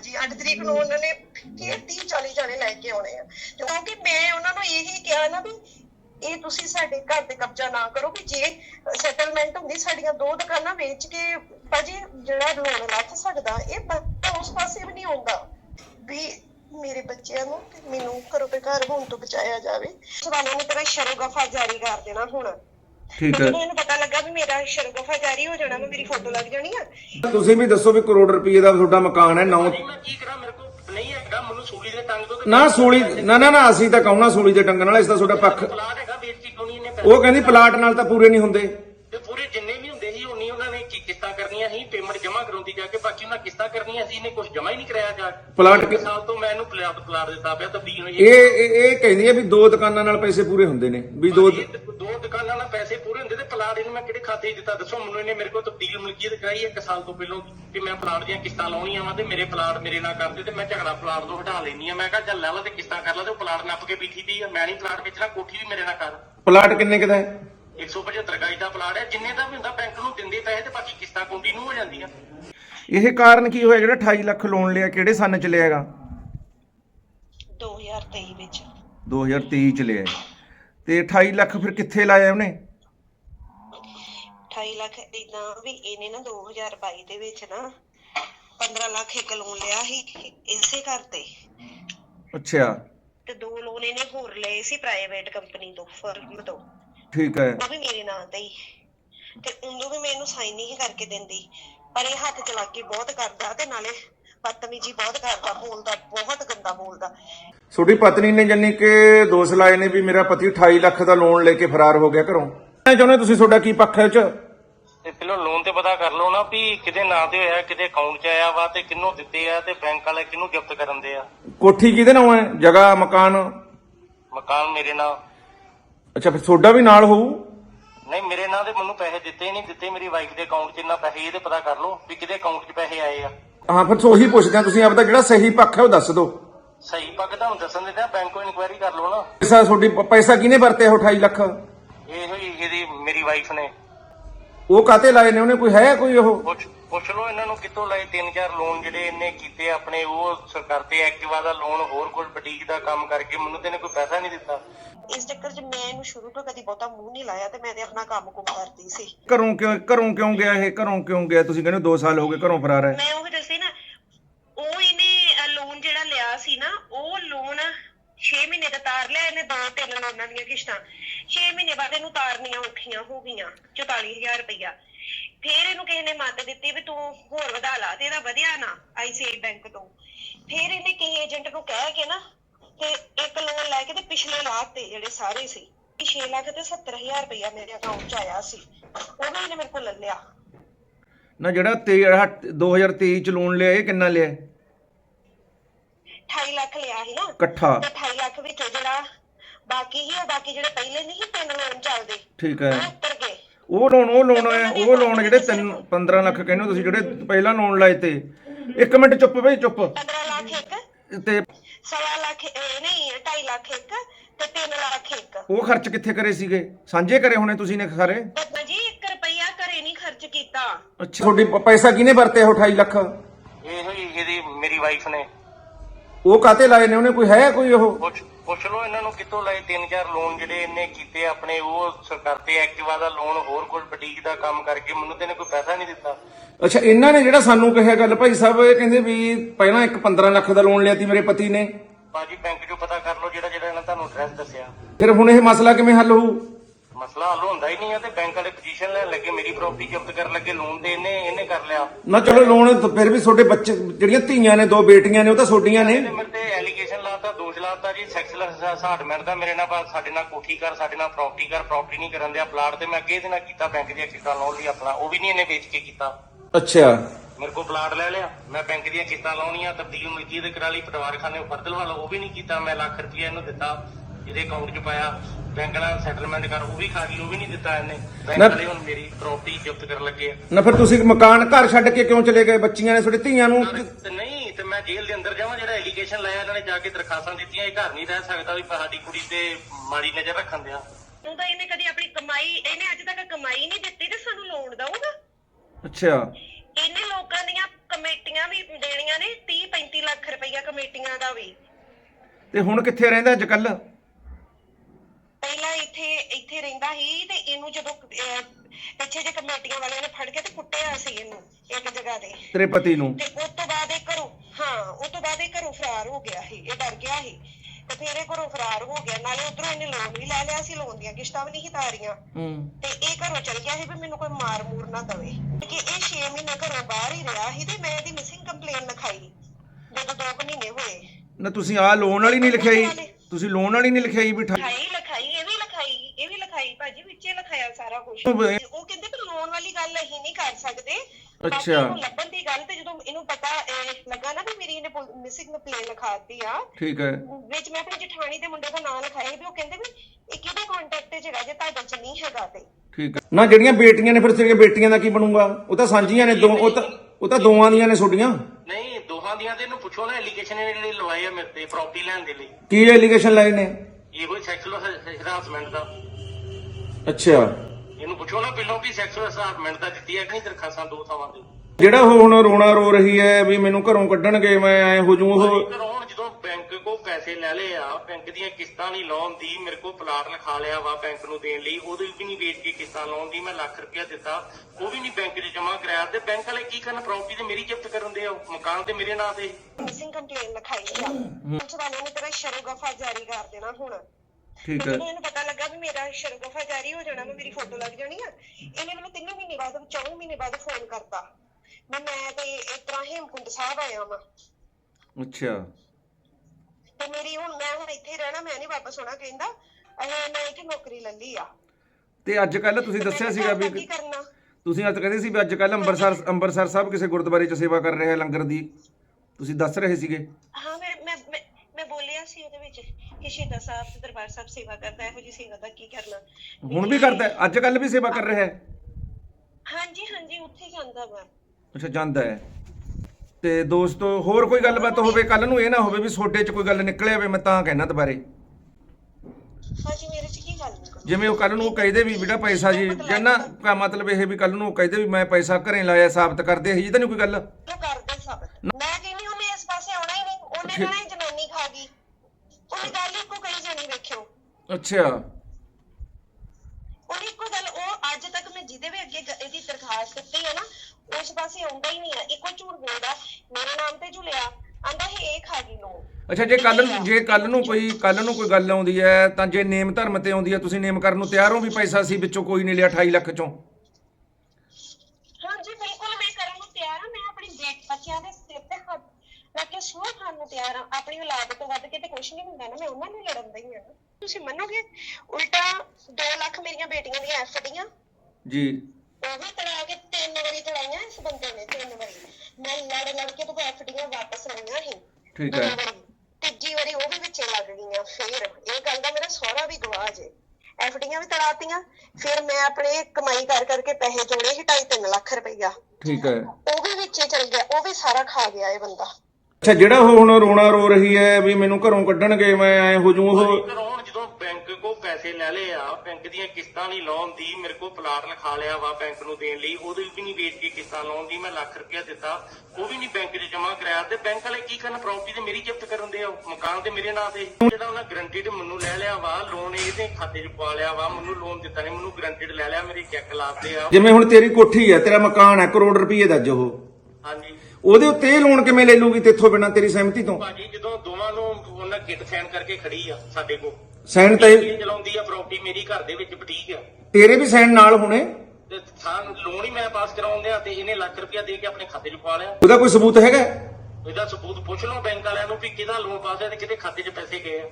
ਭਾਜੀ 8 ਤਰੀਕ ਨੂੰ ਉਹਨਾਂ ਨੇ ਫਿਰ 30 40 ਜਾਣੇ ਲੈ ਕੇ ਆਉਣੇ ਆ। ਕਿਉਂਕਿ ਮੈਂ ਉਹਨਾਂ ਨੂੰ ਇਹੀ ਕਿਹਾ ਨਾ ਵੀ ਇਹ ਤੁਸੀਂ ਸਾਡੇ ਘਰ ਤੇ ਕਬਜ਼ਾ ਨਾ ਕਰੋ ਕਿ ਜੇ ਸੈਟਲਮੈਂਟ ਹੁੰਦੀ, ਸਾਡੀਆਂ ਦੋ ਦੁਕਾਨਾਂ ਵੇਚ ਕੇ ਭਾਜੀ ਜਿਹੜਾ ਲੋਨ ਲੱਥ ਸਕਦਾ, ਇਹ ਬੱਚਾ ਉਸ ਪਾਸੇ ਵੀ ਨਹੀਂ ਆਉਂਦਾ। ਵੀ ਮੇਰੇ ਬੱਚਿਆਂ ਨੂੰ ਤੇ ਮੈਨੂੰ ਘਰੋਂ ਬੇਘਰ ਹੋਣ ਤੋਂ ਬਚਾਇਆ ਜਾਵੇ। ਸਵਾਲਾਂ ਨੇ ਤੇਰਾ ਸ਼ਰੋਗਫਾ ਜਾਰੀ ਕਰ ਦੇਣਾ ਹੁਣ। ਠੀਕ ਹੈ। ਜਦੋਂ ਇਹਨੂੰ ਪਤਾ ਲੱਗਾ ਵੀ ਮੇਰਾ ਸ਼ਰੋਗਫਾ ਜਾਰੀ ਹੋ ਜਾਣਾ ਵਾ ਮੇਰੀ ਫੋਟੋ ਲੱਗ ਜਾਣੀ ਆ। ਤੁਸੀਂ ਵੀ ਦੱਸੋ ਵੀ ਕਰੋੜ ਰੁਪਏ ਦਾ ਤੁਹਾਡਾ ਮਕਾਨ ਹੈ ਨੌ ਭਾਜੀ ਮੈਂ ਕੀ ਕਰਾਂ ਮੇਰੇ ਕੋਲ ਨਹੀਂ ਹੈਗਾ ਮੈਨੂੰ ਸੂਲੀ ਦੇ ਟੰਗ ਤੋਂ ਤੇ ਨਾ ਸੂਲੀ ਨਾ ਨਾ ਨਾ ਅਸੀਂ ਤਾਂ ਕਹਉਣਾ ਸੂਲੀ ਦੇ ਟੰਗਣ ਵਾਲਾ ਇਸ ਦਾ ਤੁਹਾਡਾ ਪੱਖ ਪਲਾਟ ਹੈਗਾ ਬੇਇੱਜ਼ਤੀ ਕਿਉਂ ਨਹੀਂ ਇਹਨੇ ਪੈਸੇ? ਉਹ ਕਹਿੰਦੀ ਪਲਾਟ ਨਾਲ ਤਾਂ ਪੂਰੇ ਨਹੀਂ ਹੁੰਦੇ ਤੇ ਪੂਰੇ ਜਿੰਨੇ ਵੀ ਹੁੰਦੇ ਸੀ ਉਨੀ ਉਹਨਾਂ ਨੇ ਕੀ ਕਿਸ਼ਤਾਂ ਕਰਨੀਆਂ ਸੀ ਪੇਮੈਂਟ ਜਮ੍ਹਾਂ ਕਰਾਉਂਦੀ ਜਾ ਕੇ ਬਾਕੀ ਉਹਨਾਂ ਕਿਸ਼ਤਾਂ ਕਰਨੀਆਂ ਸੀ ਇਹਨੇ ਕੁਝ ਜਮ੍ਹਾਂ ਹੀ ਨਹੀਂ ਕਰਾਇਆ ਜਾ ਕੇ। ਪਲਾਟ ਇੱਕ ਕਿ- ਸਾਲ ਤੋਂ ਮੈਂ ਇਹਨੂੰ ਪਲਾਟ ਪਲਾਟ ਦਿੱਤਾ ਪਿਆ ਤਬਦੀਲ ਹੋਈ ਇਹ ਇਹ ਇਹ ਕਹਿੰਦੀ ਹੈ ਵੀ ਦੋ ਦੁਕਾਨਾਂ ਨਾਲ ਪੈਸੇ ਪੂਰੇ ਹੁੰਦੇ ਨੇ ਵੀ ਦੋ ਭਾਜੀ, ਦੋ ਦੁਕਾਨਾਂ ਨਾਲ ਪੈਸੇ ਪੂਰੇ ਹੁੰਦੇ ਤੇ ਪਲਾਟ ਇਹਨੂੰ ਮੈਂ ਕਿਹੜੇ ਖਾਤੇ 'ਚ ਦਿੱਤਾ? ਦੱਸੋ ਮੈਨੂੰ ਇਹਨੇ ਮੇਰੇ ਕੋਲ ਤਬਦੀਲ ਮਲਕੀਅਤ ਕਰਾਈ ਇੱਕ ਸਾਲ ਤੋਂ ਪਹਿਲਾਂ ਕਿ ਮੈਂ ਪਲਾਟ ਦੀਆਂ ਕਿਸ਼ਤਾਂ ਲਾਉਣੀਆਂ ਵਾ ਤੇ ਮੇਰੇ ਪਲਾਟ ਮੇਰੇ ਨਾਲ ਕਰਦੇ ਤੇ ਮੈਂ ਝਗੜਾ ਪਲਾਟ ਤੋਂ ਹਟਾ ਲੈਣੀ ਆ ਮੈਂ ਕਿਹਾ ਚੱਲ ਲੈ ਲਾ ਤੇ ਕਿਸ਼ਤਾਂ ਕਰ ਲਾ ਤੇ ਉਹ ਪਲਾਟ ਨੱਪ ਕੇ ਬੀਠੀ ਦੀ ਆ। ਮੈਂ ਨਹੀਂ ਪਲਾਟ ਵੇਚਣਾ ਕੋਠੀ ਵੀ ਮੇਰੇ ਨਾਲ ਕਰ। ਪਲਾਟ ਕਿੰਨੇ ਕਿਦਾ ਹੈ? 175 ਗਾਈ ਦਾ ਪਲਾਟ ਹੈ ਜਿੰਨੇ ਦਾ ਵੀ ਹੁੰਦਾ ਬੈਂਕ ਨੂੰ ਦਿੰਦੇ ਪੈਸੇ ਤੇ ਬਾਕੀ ਕਿਸ਼ਤਾਂ ਕੰਟੀਨਿਊ ਹੋ ਜਾਂਦੀਆਂ। ਇਹ ਕਾਰਨ ਕੀ ਹੋਇਆ ਜਿਹੜਾ 28 ਲੱਖ ਲੋਨ ਲਿਆ ਕਿਹੜੇ ਸੰਨ ਚ ਲਿਆਗਾ 2023 ਵਿੱਚ। 2023 ਚ ਲਿਆ। ਤੇ 28 ਲੱਖ ਫਿਰ ਕਿੱਥੇ ਲਾਇਆ ਉਹਨੇ? 28 ਲੱਖ ਇਦਾਂ ਵੀ ਇਹਨੇ ਨਾ 2022 ਦੇ ਵਿੱਚ ਨਾ 15 ਲੱਖ ਇੱਕ ਲੋਨ ਲਿਆ ਸੀ ਇਸੇ ਘਰ ਤੇ। ਅੱਛਾ। ਤੇ ਦੋ ਲੋਨ ਇਹਨੇ ਹੋਰ ਲਏ ਸੀ ਪ੍ਰਾਈਵੇਟ ਕੰਪਨੀ ਤੋਂ ਫਰਮ ਤੋਂ। ਠੀਕ ਹੈ। ਉਹ ਵੀ ਮੇਰੇ ਨਾਂ ਤੇ ਹੀ। ਤੇ ਉਦੋਂ ਵੀ ਮੈਂ ਇਹਨੂੰ ਸਾਈਨ ਨਹੀਂ ਕਰਕੇ ਦਿੰਦੀ। ਪਰ ਇਹ ਹੱਥ ਚਲਾ ਕੇ ਬਹੁਤ ਕਰਦਾ ਤੇ ਨਾਲੇ ਬਦਤਮੀਜੀ ਬਹੁਤ ਕਰਦਾ ਬੋਲਦਾ ਬਹੁਤ ਗੰਦਾ ਬੋਲਦਾ। ਤੁਹਾਡੀ ਪਤਨੀ ਨੇ ਜਾਨੀ ਕਿ ਦੋਸ਼ ਲਾਏ ਨੇ ਵੀ ਮੇਰਾ ਪਤੀ 28 ਲੱਖ ਦਾ ਲੋਨ ਲੈ ਕੇ ਫਰਾਰ ਹੋ ਗਿਆ ਘਰੋਂ। ਮੈਂ ਚਾਹੁੰਦਾ ਤੁਸੀਂ ਤੁਹਾਡਾ ਕੀ ਪੱਖ ਹੈ ਚ? ਤੇ ਪਹਿਲਾਂ ਲੋਨ ਤੇ ਪਤਾ ਕਰ ਲਓ ਨਾ ਵੀ ਕਿਹਦੇ ਨਾਂ ਤੇ ਹੋਇਆ ਕਿਹਦੇ ਅਕਾਊਂਟ 'ਚ ਆਇਆ ਵਾ ਤੇ ਕਿਹਨੂੰ ਦਿੱਤੇ ਆ ਤੇ ਬੈਂਕ ਵਾਲੇ ਕਿਹਨੂੰ ਜ਼ਬਤ ਕਰਨ ਦੇ ਆ। ਕੋਠੀ ਕਿਹਦੇ ਨਾਮ ਹੈ? ਜਗ੍ਹਾ ਮਕਾਨ? ਮਕਾਨ ਮੇਰੇ ਨਾਂ ਅੱਛਾ ਫਿਰ ਤੁਹਾਡਾ ਵੀ ਨਾਲ ਹੋਊ? ਨਹੀਂ ਮੇਰੇ ਨਾਂ ਤੇ ਮੈਨੂੰ ਪੈਸੇ ਦਿੱਤੇ ਹੀ ਨਹੀਂ ਦਿੱਤੇ ਮੇਰੀ ਵਾਈਫ ਦੇ ਅਕਾਊਂਟ 'ਚ ਇੰਨਾ ਪੈਸੇ ਇਹ ਤੇ ਪਤਾ ਕਰ ਲਓ ਵੀ ਕਿਹਦੇ ਅਕਾਊਂਟ 'ਚ ਪੈਸੇ ਆਏ ਆ। ਹਾਂ ਫਿਰ ਉਹੀ ਪੁੱਛਦੇ ਆ ਤੁਸੀਂ ਆਪਦਾ ਜਿਹੜਾ ਸਹੀ ਪੱਖ ਹੈ ਉਹ ਦੱਸ ਦਿਓ। ਸਹੀ ਪੱਕ ਤੁਹਾਨੂੰ ਦੱਸਣ ਦਿੱਤਾ ਬੈਂਕ ਕੋਲ ਇਨਕੁਆਇਰੀ ਕਰ ਲਓ ਨਾ। ਪੈਸਾ ਤੁਹਾਡੀ ਪੈਸਾ ਕਿਹਨੇ ਵਰਤਿਆ ਉਹ 28 ਲੱਖ? ਇਹੋ ਹੀ ਇਹਦੀ ਮੇਰੀ ਵਾਈਫ ਨੇ। ਉਹ ਕਾਤੇ ਲਾਏ ਨੇ? ਉਹਨੇ ਕੋਈ ਹੈ ਕੋਈ ਉਹ? ਪੁੱਛ ਪੁੱਛ ਲਓ ਇਹਨਾਂ ਨੂੰ ਕਿੱਥੋਂ ਲਏ ਤਿੰਨ ਚਾਰ ਲੋਨ ਜਿਹੜੇ ਇਹਨੇ ਕੀਤੇ ਆਪਣੇ ਉਹ ਸਰਕਾਰ ਤੇ ਐਕਟਿਵਾ ਦਾ ਲੋਨ ਹੋਰ ਕੁਝ ਬੁਟੀਕ ਦਾ ਕੰਮ ਕਰਕੇ ਮੈਨੂੰ ਤੇ ਇਹਨੇ ਕੋਈ ਪੈਸਾ ਨਹੀਂ ਦਿੱਤਾ। ਇਸ ਚੱਕਰ 'ਚ ਮੈਂ ਇਹਨੂੰ ਸ਼ੁਰੂ ਤੋਂ ਕਦੀ ਬਹੁਤਾ ਮੂੰਹ ਨਹੀਂ ਲਾਇਆ ਤੇ ਮੈਂ ਤੇ ਆਪਣਾ ਕੰਮ ਕੁਮ ਕਰਦੀ ਸੀ। ਘਰੋਂ ਕਿਉਂ ਘਰੋਂ ਕਿਉਂ ਗਿਆ ਇਹ? ਘਰੋਂ ਕਿਉਂ ਗਿਆ? ਤੁਸੀਂ ਕਹਿੰਦੇ 2 ਸਾਲ ਹੋ ਗਏ ਘਰੋਂ ਫਰਾਰ ਹੈ। ਮੈਂ ਉਹ ਦੱਸੀ ਨਾ ਉਹ ਇਹਨੇ ਲੋਨ ਜਿਹੜਾ ਲਿਆ ਸੀ ਨਾ ਉਹ ਲੋਨ 6 ਮਹੀਨੇ ਦਾ ਤਾਰ ਲਿਆ ਇਹਨੇ ਦੋ ਤਿੰਨ ਲੋਨਾਂ ਦੀਆਂ ਕਿਸ਼ਤਾਂ। 6 ਮਹੀਨੇ ਬਾਅਦ ਇਹਨੂੰ ਤਾਰਨੀਆਂ ਔਖੀਆਂ ਹੋ ਗਈਆਂ 44000 ਰੁਪਇਆ ਫਿਰ ਇਹਨੂੰ ਕਿਸੇ ਨੇ ਮੱਤ ਦਿੱਤੀ ਵੀ ਤੂੰ ਹੋਰ ਵਧਾ ਲਾ ਤੇ ਇਹਦਾ ਵਧਿਆ ਨਾ ਆਈਸੀਆਈ ਬੈਂਕ ਤੋਂ। ਫਿਰ ਇਹਨੇ ਕਿਸੇ ਏਜੰਟ ਨੂੰ ਕਹਿ ਕੇ ਨਾ ਤੇ ਇੱਕ ਲੋਨ ਲੈ ਕੇ ਤੇ ਪਿਛਲੇ ਲਾਹ ਤੇ ਜਿਹੜੇ ਸਾਰੇ ਸੀ 6 ਲੱਖ ਤੇ 70000 ਰੁਪਇਆ ਮੇਰੇ ਅਕਾਊਂਟ 'ਚ ਆਇਆ ਸੀ ਉਹ ਵੀ ਇਹਨੇ ਮੇਰੇ ਕੋਲ ਲੈ ਲਿਆ। ਨਾ ਜਿਹੜਾ ਤੇ 2023 ਚ ਲੋਨ ਲਿਆ ਇਹ ਕਿੰਨਾ ਲਿਆ? 28 ਲੱਖ ਲਿਆ ਸੀ ਨਾ। ਇਕੱਠਾ। ਤੇ 28 ਲੱਖ ਵਿੱਚੋਂ ਜਿਹੜਾ ਬਾਕੀ ਹੀ ਉਹ ਬਾਕੀ ਜਿਹੜੇ ਪਹਿਲੇ ਨਹੀਂ ਸੀ ਤਿੰਨ ਲੋਨ ਚੱਲਦੇ। ਠੀਕ ਹੈ ਉਹ ਉੱਤਰ ਗਏ। ਉਹ ਲੋਨ ਉਹ ਲੋਨ ਹੈ ਉਹ ਲੋਨ ਜਿਹੜੇ 3 15 ਲੱਖ ਕਹਿੰਦੇ ਹੋ ਤੁਸੀਂ ਜਿਹੜੇ ਪਹਿਲਾਂ ਲੋਨ ਲਾਏ ਤੇ। ਇੱਕ ਮਿੰਟ ਚੁੱਪ ਬਈ ਚੁੱਪ। 15 ਲੱਖ ਇੱਕ। ਤੇ ਸਵਾ ਲੱਖ ਇਹ ਨਹੀਂ 2.5 ਲੱਖ ਇੱਕ ਤੇ 3 ਲੱਖ ਇੱਕ। ਉਹ ਖਰਚ ਕਿੱਥੇ ਕਰੇ ਸੀਗੇ? ਸਾਂਝੇ ਕਰੇ ਹੋਣੇ ਤੁਸੀਂ ਨੇ ਸਾਰੇ? ਬੱਬਾ ਜੀ 1 ਰੁਪਈਆ ਘਰੇ ਨਹੀਂ ਖਰਚ ਕੀਤਾ। ਅੱਛਾ। ਤੁਹਾਡੀ ਪੈਸਾ ਕਿਹਨੇ ਵਰਤਿਆ ਉਹ 28 ਲੱਖ? ਇਹੋ ਹੀ ਇਹਦੀ ਮੇਰੀ ਵਾਈਫ ਨੇ। ਉਹ ਕਾਤੇ ਲਾਏ ਨੇ? ਉਹਨੇ ਕੋਈ ਹੈ ਕੋਈ ਉਹ? ਪੁੱਛ ਲਓ ਇਹਨਾਂ ਨੂੰ ਕਿੱਥੋਂ ਲਏ? ਤਿੰਨ ਚਾਰ ਲੋਨ ਜਿਹੜੇ ਇਹਨੇ ਕੀਤੇ ਆਪਣੇ ਉਹ ਸਰਕਾਰ ਤੇ ਐਕਟਿਵਾ ਦਾ ਲੋਨ ਹੋਰ ਕੁਝ ਬੁਟੀਕ ਦਾ ਕੰਮ ਕਰਕੇ ਮੈਨੂੰ ਤੇ ਇਹਨੇ ਕੋਈ ਪੈਸਾ ਨਹੀਂ ਦਿੱਤਾ। ਅੱਛਾ ਇਹਨਾਂ ਨੇ ਜਿਹੜਾ ਸਾਨੂੰ ਕਿਹਾ ਗੱਲ ਭਾਈ ਸਾਹਿਬ ਇਹ ਕਹਿੰਦੇ ਵੀ ਪਹਿਲਾਂ ਇੱਕ 15 ਲੱਖ ਦਾ ਲੋਨ ਲਿਆ ਸੀ ਮੇਰੇ ਪਤੀ ਨੇ। ਬਾਜੀ ਬੈਂਕ 'ਚੋਂ ਪਤਾ ਕਰ ਲਓ ਜਿਹੜਾ ਜਿਹੜਾ ਇਹਨਾਂ ਤੁਹਾਨੂੰ ਐਡਰੈਸ ਦੱਸਿਆ। ਫਿਰ ਹੁਣ ਇਹ ਮਸਲਾ ਕਿਵੇਂ ਹੱਲ ਹੋਊ? ਮਸਲਾ ਹੱਲ ਹੁੰਦਾ ਹੀ ਨਹੀਂ ਹੈ ਤੇ ਬੈਂਕ ਵਾਲੇ ਪੋਜੀਸ਼ਨ ਲੈਣ ਲੱਗੇ ਮੇਰੀ ਪ੍ਰਾਪਰਟੀ ਜ਼ਬਤ ਕਰਨ ਲੱਗੇ ਲੋਨ ਤੇ ਇਹਨੇ ਇਹਨੇ ਕਰ ਲਿਆ। ਨਾ ਚਲੋ ਲੋਨ ਫਿਰ ਵੀ ਤੁਹਾਡੇ ਬੱਚੇ ਜਿਹੜੀਆਂ ਧੀਆਂ ਨੇ ਦੋ ਬੇਟੀਆਂ ਨੇ ਉਹ ਤਾਂ ਤੁਹਾਡੀਆਂ ਨੇ। ਤੇ ਮੇਰੇ ਤੇ ਐਲੀਗੇਸ਼ਨ ਲਾਤਾ ਦੋਸ਼ ਲਾਤਾ ਜੀ ਸੈਕਸੁਅਲ ਹਸਾਟ ਦਾ ਮੇਰੇ ਨਾਲ ਸਾਡੇ ਨਾਲ ਕੋਠੀ ਕਰ ਸਾਡੇ ਨਾਲ ਪ੍ਰਾਪਰਟੀ ਕਰ ਪ੍ਰਾਪਰਟੀ ਨਹੀਂ ਕਰਨ ਦਿਆ ਪਲਾਟ ਤੇ ਮੈਂ ਅੱਗੇ ਇਹਦੇ ਨਾਲ ਕੀਤਾ ਬੈਂਕ ਦੀਆਂ ਕਿਸ਼ਤਾਂ ਲਾਉਣ ਲਈ ਆਪਣਾ ਉਹ ਵੀ ਨਹੀਂ ਇਹਨੇ ਵੇਚ ਕੇ ਕੀਤਾ। ਅੱਛਾ। ਮੇਰੇ ਕੋਲ ਪਲਾਟ ਲੈ ਲਿਆ ਮੈਂ ਬੈਂਕ ਦੀਆਂ ਕਿਸ਼ਤਾਂ ਲਾਉਣੀਆਂ ਤਬਦੀਲ ਮਲਕੀਅਤ ਕਰਾ ਲਈ ਪਟਵਾਰਖਾਨੇ ਫਰਦਲ ਵਾਲਾ ਉਹ ਵੀ ਨਹੀਂ ਕੀਤਾ ਮੈਂ ਲੱਖ ਰੁਪਏ ਇਹਨੂੰ ਦਿੱਤਾ। ਇਹਦੇ ਅਕਾਊਂਟ 'ਚ ਪਾਇਆ ਬੈਂਕ ਨਾਲ ਸੈਟਲਮੈਂਟ ਕਰ ਉਹ ਵੀ ਖਾ ਗਈ ਉਹ ਵੀ ਨਹੀਂ ਦਿੱਤਾ ਇਹਨੇ। ਬੈਂਕ ਨਾ- ਵਾਲੇ ਹੁਣ ਮੇਰੀ ਪ੍ਰਾਪਰਟੀ ਜ਼ਬਤ ਕਰਨ ਲੱਗੇ ਆ। ਨਾ ਫਿਰ ਤੁਸੀਂ ਮਕਾਨ ਘਰ ਛੱਡ ਕੇ ਕਿਉਂ ਚਲੇ ਗਏ? ਬੱਚੀਆਂ ਨੇ ਤੁਹਾਡੀ ਧੀਆਂ ਨੂੰ ਤੇ ਨਹੀਂ ਤੇ ਮੈਂ ਜੇਲ੍ਹ ਦੇ ਅੰਦਰ ਜਾਵਾਂ ਜਿਹੜਾ ਐਲੀਗੇਸ਼ਨ ਲਾਇਆ ਇਹਨਾਂ ਨੇ ਜਾ ਕੇ ਦਰਖਾਸਤਾਂ ਦਿੱਤੀਆਂ ਇਹ ਘਰ ਨਹੀਂ ਰਹਿ ਸਕਦਾ ਵੀ ਸਾਡੀ ਕੁੜੀ ਤੇ ਮਾੜੀ ਨਜ਼ਰ ਰੱਖਣ ਦਿਆ। ਉਹ ਤਾਂ ਇਹਨੇ ਕਦੀ ਆਪਣੀ ਕਮਾਈ ਇਹਨੇ ਅੱਜ ਤੱਕ ਕਮਾਈ ਨਹੀਂ ਦਿੱਤੀ ਤੇ ਸਾਨੂੰ ਲੋਨ ਦਊਗਾ। ਅੱਛਾ। ਇਹਨੇ ਲੋਕਾਂ ਦੀਆਂ ਕਮੇਟੀਆਂ ਵੀ ਦੇਣੀਆਂ ਨੇ 30 35 ਲੱਖ ਰੁਪਈਆ ਕਮੇਟੀਆਂ ਦਾ ਵੀ। ਤੇ ਹੁਣ ਕਿੱਥੇ ਰਹਿੰਦਾ ਅੱਜ ਕੱਲ ਪਹਿਲਾਂ ਇੱਥੇ ਇੱਥੇ ਰਹਿੰਦਾ ਸੀ ਤੇ ਇਹਨੂੰ ਜਦੋਂ ਅਹ, ਪਿੱਛੇ ਜੇ ਕਮੇਟੀਆਂ ਵਾਲਿਆਂ ਨੇ ਫੜ ਕੇ ਤੇ ਕੁੱਟਿਆ ਸੀ ਇਹਨੂੰ ਇੱਕ ਜਗ੍ਹਾ ਤੇ। ਤੇਰੇ ਪਤੀ ਨੂੰ? ਤੇ ਉਸ ਤੋਂ ਬਾਅਦ ਇਹ ਘਰੋਂ ਹਾਂ ਉਸ ਤੋਂ ਬਾਅਦ ਇਹ ਘਰੋਂ ਫਰਾਰ ਹੋ ਗਿਆ ਸੀ ਇਹ ਡਰ ਗਿਆ ਸੀ। ਤੇ ਫਿਰ ਇਹ ਘਰੋਂ ਫਰਾਰ ਹੋ ਗਿਆ ਨਾਲੇ ਉਧਰੋਂ ਇਹਨੇ ਲੋਨ ਵੀ ਲੈ ਲਿਆ ਸੀ ਲੋਨ ਦੀਆਂ ਕਿਸ਼ਤਾਂ ਵੀ ਨਹੀਂ ਤਾਰੀਆਂ। ਹੂੰ। ਤੇ ਇਹ ਘਰੋਂ ਚਲ ਗਿਆ ਸੀ ਵੀ ਮੈਨੂੰ ਕੋਈ ਮਾਰ ਮੂਰ ਨਾ ਦਵੇ। ਕਿ ਇਹ 6 ਮਹੀਨੇ ਘਰੋਂ ਬਾਹਰ ਹੀ ਰਿਹਾ ਸੀ ਤੇ ਮੈਂ ਇਹਦੀ ਮਿਸਿੰਗ ਕੰਪਲੇਨ ਲਿਖਾਈ ਜਦੋਂ ਦੋ ਕੁ ਮਹੀਨੇ ਹੋਏ। ਨਾ ਤੁਸੀਂ ਆ ਲੋਨ ਵਾਲੀ ਨਹੀਂ ਲਿਖਾਈ ਤੁਸੀਂ ਲੋਨ ਵਾਲੀ ਨਹੀਂ ਲਿਖਾਈ ਵੀ ਠਾ- ਲਿਖਾਈ ਲਿਖਾਈ ਇਹ ਵੀ ਲਿਖਾਈ ਇਹ ਵੀ ਲਿਖਾਈ ਭਾਜੀ ਵਿੱਚੇ ਲਿਖਾਇਆ ਸਾਰਾ ਕੁਝ ਉਹ ਕਹਿੰਦੇ ਕਿ ਲੋਨ ਵਾਲੀ ਗੱਲ ਅਸੀਂ ਨਹੀਂ ਕਰ ਸਕਦੇ। ਅੱਛਾ। ਲੱਭਣ ਦੀ ਗੱਲ ਤੇ ਜਦੋਂ ਇਹਨੂੰ ਪਤਾ ਲੱਗਾ ਨਾ ਵੀ ਮੇਰੀ ਇਹਨੇ ਮਿਸਿੰਗ ਕੰਪਲੇਨ ਲਿਖਾਤੀ ਆ। ਠੀਕ ਹੈ। ਵਿੱਚ ਮੈਂ ਆਪਣੀ ਜਠਾਣੀ ਦੇ ਮੁੰਡੇ ਦਾ ਨਾਮ ਲਿਖਾਇਆ ਵੀ ਉਹ ਕਹਿੰਦੇ ਵੀ ਇਹ ਕਿਹਦੇ ਕੰਟੈਕਟ 'ਚ ਹੈਗਾ ਜੇ ਤੁਹਾਡਾ 'ਚ ਨਹੀਂ ਹੈਗਾ ਤੇ। ਠੀਕ ਹੈ। ਨਾ ਜਿਹੜੀਆਂ ਬੇਟੀਆਂ ਨੇ ਫਿਰ ਤੇਰੀਆਂ ਬੇਟੀਆਂ ਦਾ ਕੀ ਬਣੂਗਾ? ਉਹ ਤਾਂ ਸਾਂਝੀਆਂ ਨੇ ਦੋ ਉਹ ਤਾਂ ਉਹ ਤਾਂ ਦੋਵਾਂ ਦੀਆਂ ਨੇ ਛੋਡੀਆਂ ਨਹੀਂ ਦੋਹਾਂ ਦੀਆਂ ਤੇ ਇਹਨੂੰ ਪੁੱਛੋ ਨਾ ਐਲੀਗੇਸ਼ਨ ਇਹਨੇ ਜਿਹੜੇ ਲਵਾਏ ਆ ਮੇਰੇ ਤੇ ਪ੍ਰਾਪਰਟੀ ਲੈਣ ਦੇ ਲਈ। ਕੀ ਐਲੀਗੇਸ਼ਨ ਲਾਏ ਨੇ? ਇਹੋ ਹੀ ਸੈਕਸ਼ੂਅਲ ਹਰਾਸਮੈਂਟ ਦਾ। ਅੱਛਾ। ਇਹਨੂੰ ਪੁੱਛੋ ਨਾ ਪਹਿਲਾਂ ਵੀ ਸੈਕਸ਼ੂਅਲ ਹਰਾਸਮੈਂਟ ਦਾ ਦਿੱਤੀ ਹੈ ਕਿ ਨਹੀਂ ਦਰਖਾਸਤਾਂ ਦੋ ਥਾਵਾਂ ਤੇ? ਜਿਹੜਾ ਉਹ ਹੁਣ ਰੋਣਾ ਰੋ ਰਹੀ ਹੈ ਵੀ ਮੈਨੂੰ ਘਰੋਂ ਕੱਢਣਗੇ ਮੈਂ ਐ ਹੋ ਜੂ ਉਹ। ਪਰ ਹੁਣ ਜਦੋਂ ਬੈਂਕ ਕੋ ਪੈਸੇ ਲੈ ਲਏ ਆ ਬੈਂਕ ਦੀਆਂ ਕਿਸ਼ਤਾਂ ਨਹੀਂ ਲਾਉਣ ਦੀ ਮੇਰੇ ਕੋ ਪਲਾਟ ਲਿਖਾ ਲਿਆ ਵਾ ਬੈਂਕ ਨੂੰ ਦੇਣ ਲਈ ਉਹਦੇ ਵੀ ਨਹੀਂ ਵੇਚ ਕੇ ਕਿਸ਼ਤਾਂ ਲਾਉਣ ਦੀ ਮੈਂ ਲੱਖ ਰੁਪਇਆ ਦਿੱਤਾ। ਉਹ ਵੀ ਨਹੀਂ ਬੈਂਕ 'ਚ ਜਮ੍ਹਾਂ ਕਰਾਇਆ ਤੇ ਬੈਂਕ ਵਾਲੇ ਕੀ ਕਰਨ ਪ੍ਰਾਪਰਟੀ ਤੇ ਮੇਰੀ ਜ਼ਬਤ ਕਰਨ ਦੇ ਆ ਮਕਾਨ ਤੇ ਮੇਰੇ ਨਾਂ ਤੇ? ਮਿਸਿੰਗ ਕੰਪਲੇਨ ਲਿਖਾਈ ਆ। ਪੁਲਿਸ ਵਾਲਿਆਂ ਨੇ ਤੇਰਾ ਸ਼ਰਗਫਾ ਜਾਰੀ ਕਰ ਦੇਣਾ ਹੁਣ। ਠੀਕ ਹੈ। ਜਦੋਂ ਇਹਨੂੰ ਪਤਾ ਲੱਗਾ ਵੀ ਮੇਰਾ ਸ਼ਰਗਫਾ ਜਾਰੀ ਹੋ ਜਾਣਾ ਵਾ ਮੇਰੀ ਫੋਟੋ ਲੱਗ ਜਾਣੀ ਆ। ਇਹਨੇ ਮੈਨੂੰ ਤਿੰਨ ਮਹੀਨੇ ਬਾਅਦ ਚੌਂ ਮਹੀਨੇ ਬਾਅਦ ਫੋਨ ਕਰਤਾ। ਮੈਂ ਮੈਂ ਤੇ ਇਸ ਤਰ੍ਹਾਂ ਸਾਹਿਬ ਆਇਆ ਵਾਂ। ਅੱਛਾ। ਤੇ ਮੇਰੀ ਹੁਣ ਮੈਂ ਹੁਣ ਇੱਥੇ ਹੀ ਰਹਿਣਾ ਮੈਂ ਨਹੀਂ ਵਾਪਸ ਹੋਣਾ ਕਹਿੰਦਾ। ਅਹ ਮੈਂ ਇੱਥੇ ਨੌਕਰੀ ਲੈ ਲਈ ਆ। ਤੇ ਅੱਜ ਕੱਲ ਤੁਸੀਂ ਦੱਸਿਆ ਸੀਗਾ ਵੀ ਕੀ ਕਰਨਾ? ਤੁਸੀਂ ਅੱਜ ਕਹਿੰਦੇ ਸੀ ਵੀ ਅੱਜ ਕੱਲ ਅੰਮ੍ਰਿਤਸਰ ਅੰਮ੍ਰਿਤਸਰ ਸਾਹਿਬ ਕਿਸੇ ਗੁਰਦੁਆਰੇ 'ਚ ਸੇਵਾ ਕਰ ਰਿਹਾ ਲੰਗਰ ਦੀ। ਤੁਸੀਂ ਦੱਸ ਰਹੇ ਸੀਗੇ। ਹਾਂ ਮੈਂ ਮੈਂ ਮੈਂ- ਮੈਂ ਬੋਲਿਆ ਸੀ ਉਹਦੇ ਵਿੱਚ। ਕਿ ਸ਼ਹੀਦਾਂ ਸਾਹਿਬ ਤੇ ਦਰਬਾਰ ਸਾਹਿਬ ਸੇਵਾ ਕਰਦਾ ਇਹੋ ਜੀ ਸੇਵਾ ਦਾ ਕੀ ਕਰਨਾ? ਹੁਣ ਵੀ ਕਰਦਾ ਹੈ? ਅੱਜ ਕੱਲ ਵੀ ਸੇਵਾ ਕਰ ਰਿਹਾ ਹੈ? ਹਾਂਜੀ ਹਾਂਜੀ ਉੱਥੇ ਜਾਂਦਾ ਵਾ। ਅੱਛਾ ਜਾਂਦਾ ਹੈ। ਤੇ ਦੋਸਤੋ ਹੋਰ ਕੋਈ ਗੱਲਬਾਤ ਹੋਵੇ ਕੱਲ ਨੂੰ ਇਹ ਨਾ ਹੋਵੇ ਵੀ ਛੋਟੇ 'ਚ ਕੋਈ ਗੱਲ ਨਿਕਲੇ ਆਵੇ ਮੈਂ ਤਾਂ ਕਹਿਣਾ ਦੁਬਾਰੇ। ਹਾਂਜੀ ਮੇਰੇ ਚ ਕੀ ਗੱਲ ਨਿਕਲ? ਜਿਵੇਂ ਉਹ ਕੱਲ ਨੂੰ ਉਹ ਕਹਿੰਦੇ ਵੀ ਬੇਟਾ ਪੈਸਾ ਜੀ ਜਨਾ ਕਾ ਮਤਲਬ ਇਹ ਵੀ ਕੱਲ ਨੂੰ ਉਹ ਕਹਿੰਦੇ ਵੀ ਮੈਂ ਪੈਸਾ ਘਰੇ ਲਾਇਆ ਸਾਬਤ ਕਰਦੇ ਇਹ ਤਾਂ ਨਹੀਂ ਕੋਈ ਗੱਲ? ਉਹ ਕਰਦੇ ਸਭ ਮੈਂ ਕਹਿੰਦੀ ਉਹਨੇ ਇਸ ਪਾਸੇ ਆਉਣਾ ਹੀ ਨਹੀਂ ਉਹਨੇ ਕਹਿਣਾ ਇਹ ਉਹਨੇ ਗੱਲ ਇੱਕੋ ਕਹੀ ਜਾਣੀ ਵੇਖਿਓ। ਅੱਛਾ। ਉਹਨੇ ਇੱਕੋ ਗੱਲ ਉਹ ਅੱਜ ਤੱਕ ਮੈਂ ਜਿਹਦੇ ਵੀ ਅੱਗੇ ਇਹਦੀ ਦਰਖਾਸਤ ਦਿੱਤੀ ਹੈ ਨਾ ਉਸ ਪਾਸੇ ਆਉਂਦਾ ਹੀ ਨਹੀਂ ਆ ਇੱਕੋ ਝੂਠ ਬੋਲਦਾ ਮੇਰੇ ਨਾਮ ਤੇ ਝੁਲਿਆ। ਆਂਦਾ ਇਹ ਇਹ ਖਾ ਗਈ ਲੋ ਅੱਛਾ ਜੇ ਕੱਲ ਜੇ ਕੱਲ ਨੂੰ ਕੋਈ ਕੱਲ ਨੂੰ ਕੋਈ ਗੱਲ ਆਉਂਦੀ ਹੈ ਤਾਂ ਜੇ ਨੇਮ ਧਰਮ ਤੇ ਆਉਂਦੀ ਹੈ ਤੁਸੀਂ ਨੇਮ ਕਰਨ ਨੂੰ ਤਿਆਰ ਹੋ ਵੀ ਪੈਸਾ ਸੀ ਵਿੱਚੋਂ ਕੋਈ ਨਹੀਂ ਲਿਆ 28 ਲੱਖ ਚੋਂ ਹਾਂਜੀ ਬਿਲਕੁਲ ਮੈਂ ਕਰਨ ਨੂੰ ਤਿਆਰ ਹਾਂ ਮੈਂ ਆਪਣੀ ਬੇਟ ਬੱਚਿਆਂ ਦੇ ਸਿਰ ਤੇ ਹੱਥ ਰੱਖ ਕੇ ਸੋਹ ਖਾਣ ਨੂੰ ਤਿਆਰ ਹਾਂ ਆਪਣੀ ਔਲਾਦ ਤੋਂ ਵੱਧ ਕੇ ਤੇ ਕੁਝ ਨਹੀਂ ਹੁੰਦਾ ਨਾ ਮੈਂ ਉਹਨਾਂ ਨੂੰ ਲੜਨ ਦਈ ਹਾਂ। ਤੁਸੀਂ ਮੰਨੋਗੇ? ਉਲਟਾ 2 ਲੱਖ ਮੇਰੀਆਂ ਬੇਟੀਆਂ ਦੀਆਂ। ਐਫਡੀਆਂ ਜੀ। ਉਹ ਵੀ ਤੜਾ ਕੇ ਤਿੰਨ ਵਾਰੀ ਤੜਾਈਆਂ ਇਸ ਬੰਦੇ ਨੇ ਤਿੰਨ ਵਾਰੀ। ਮੈਂ ਲੜ ਲੜ ਕੇ ਤੋਂ ਐਫਡੀਆਂ ਵਾਪਸ ਲਈਆਂ ਸੀ। ਠੀਕ ਹੈ। ਤੀਜੀ ਵਾਰੀ ਉਹ ਵੀ ਵਿੱਚੇ ਲੱਗ ਗਈਆਂ ਫੇਰ। ਇਹ ਗੱਲ ਦਾ ਮੇਰਾ ਸਹੁਰਾ ਵੀ ਗਵਾਹ ਜੇ। ਐਫਡੀਆਂ ਵੀ ਤੜਾਤੀਆਂ। ਫਿਰ ਮੈਂ ਆਪਣੇ ਕਮਾਈ ਕਰ ਕਰਕੇ ਪੈਸੇ ਜੋੜੇ ਸੀ 2.5 ਲੱਖ ਰੁਪਈਆ। ਠੀਕ ਹੈ। ਉਹ ਵੀ ਵਿੱਚੇ ਚਲ ਗਿਆ ਉਹ ਵੀ ਸਾਰਾ ਖਾ ਗਿਆ ਇਹ ਬੰਦਾ। ਅੱਛਾ ਜਿਹੜਾ ਉਹ ਹੁਣ ਰੋਣਾ ਰੋ ਰਹੀ ਹੈ ਵੀ ਮੈਨੂੰ ਘਰੋਂ ਕੱਢਣਗੇ ਮੈਂ ਐ ਹੋ ਜੂ ਉਹ ਜਦੋਂ ਬੈਂਕ ਕੋ ਪੈਸੇ ਲੈ ਲਏ ਆ ਬੈਂਕ ਦੀਆਂ ਕਿਸ਼ਤਾਂ ਨਹੀਂ ਲਾਉਣ ਦੀ ਮੇਰੇ ਕੋ ਪਲਾਟ ਲਿਖਾ ਲਿਆ ਵਾ ਬੈਂਕ ਨੂੰ ਦੇਣ ਲਈ ਉਹਦੇ ਵੀ ਨਹੀਂ ਵੇਚ ਕੇ ਕਿਸ਼ਤਾਂ ਲਾਉਣ ਦੀ ਮੈਂ ਲੱਖ ਰੁਪਇਆ ਦਿੱਤਾ ਉਹ ਵੀ ਨਹੀਂ ਬੈਂਕ 'ਚ ਜਮ੍ਹਾਂ ਕਰਾਇਆ ਤੇ ਬੈਂਕ ਵਾਲੇ ਕੀ ਕਰਨ ਪ੍ਰਾਪਰਟੀ ਤੇ ਮੇਰੀ ਜ਼ਬਤ ਕਰਨ ਦੇ ਆ ਮਕਾਨ ਤੇ ਮੇਰੇ ਨਾਂ ਤੇ? ਜਿਹੜਾ ਉਹਨਾਂ ਗਰੰਟਿਡ ਮੈਨੂੰ ਲੈ ਲਿਆ ਵਾ ਲੋਨ ਇਹਦੇ ਖਾਤੇ 'ਚ ਪਾ ਲਿਆ ਵਾ ਮੈਨੂੰ ਲੋਨ ਦਿੱਤਾ ਨਹੀਂ ਮੈਨੂੰ ਗਰੰਟਿਡ ਲੈ ਲਿਆ ਮੇਰੇ ਚੈੱਕ ਲਾਤੇ ਆ। ਜਿਵੇਂ ਹੁਣ ਤੇਰੀ ਕੋਠੀ ਹੈ ਤੇਰਾ ਮਕਾਨ ਹੈ ਕਰੋੜ ਰੁਪਏ ਦਾ ਜੋ ਹਾਂਜੀ। ਉਹਦੇ ਉੱਤੇ ਇਹ ਲੋਨ ਕਿਵੇਂ ਲੈ ਲੂਗੀ ਤੇਥੋਂ ਬਿਨਾ ਤੇਰੀ ਸਹਿਮਤੀ ਤੋਂ? ਭਾਜੀ ਜਦੋਂ ਦੋਵਾਂ ਨੂੰ ਉਹਨਾਂ ਕਿਟ ਸਾਈਨ ਕਰਕੇ ਖੜੀ ਆ ਸਾਡੇ ਕੋਲ ਸਾਈਨ ਤਾਂ ਇਹ- ਇਹ ਚਲਾਉਂਦੀ ਆ ਪ੍ਰਾਪਰਟੀ ਮੇਰੀ ਘਰ ਦੇ ਵਿੱਚ ਬੁਟੀਕ ਆ। ਤੇਰੇ ਵੀ ਸਾਈਨ ਨਾਲ ਹੋਣੇ। ਤੇ ਥਾਂ ਲੋਨ ਹੀ ਮੈਂ ਪਾਸ ਕਰਾਉਂਦੇ ਆ ਤੇ ਇਹਨੇ ਲੱਖ ਰੁਪਇਆ ਦੇ ਕੇ ਆਪਣੇ ਖਾਤੇ 'ਚ ਪਾ ਲਿਆ। ਉਹਦਾ ਕੋਈ ਸਬੂਤ ਹੈਗਾ? ਇਹਦਾ ਸਬੂਤ ਪੁੱਛ ਲਓ ਬੈਂਕ ਵਾਲਿਆਂ ਨੂੰ ਵੀ ਕਿਹਦਾ ਲੋਨ ਪਾਸ ਹੈ ਤੇ ਕਿਹਦੇ ਖਾਤੇ 'ਚ ਪੈਸੇ ਗਏ ਆ।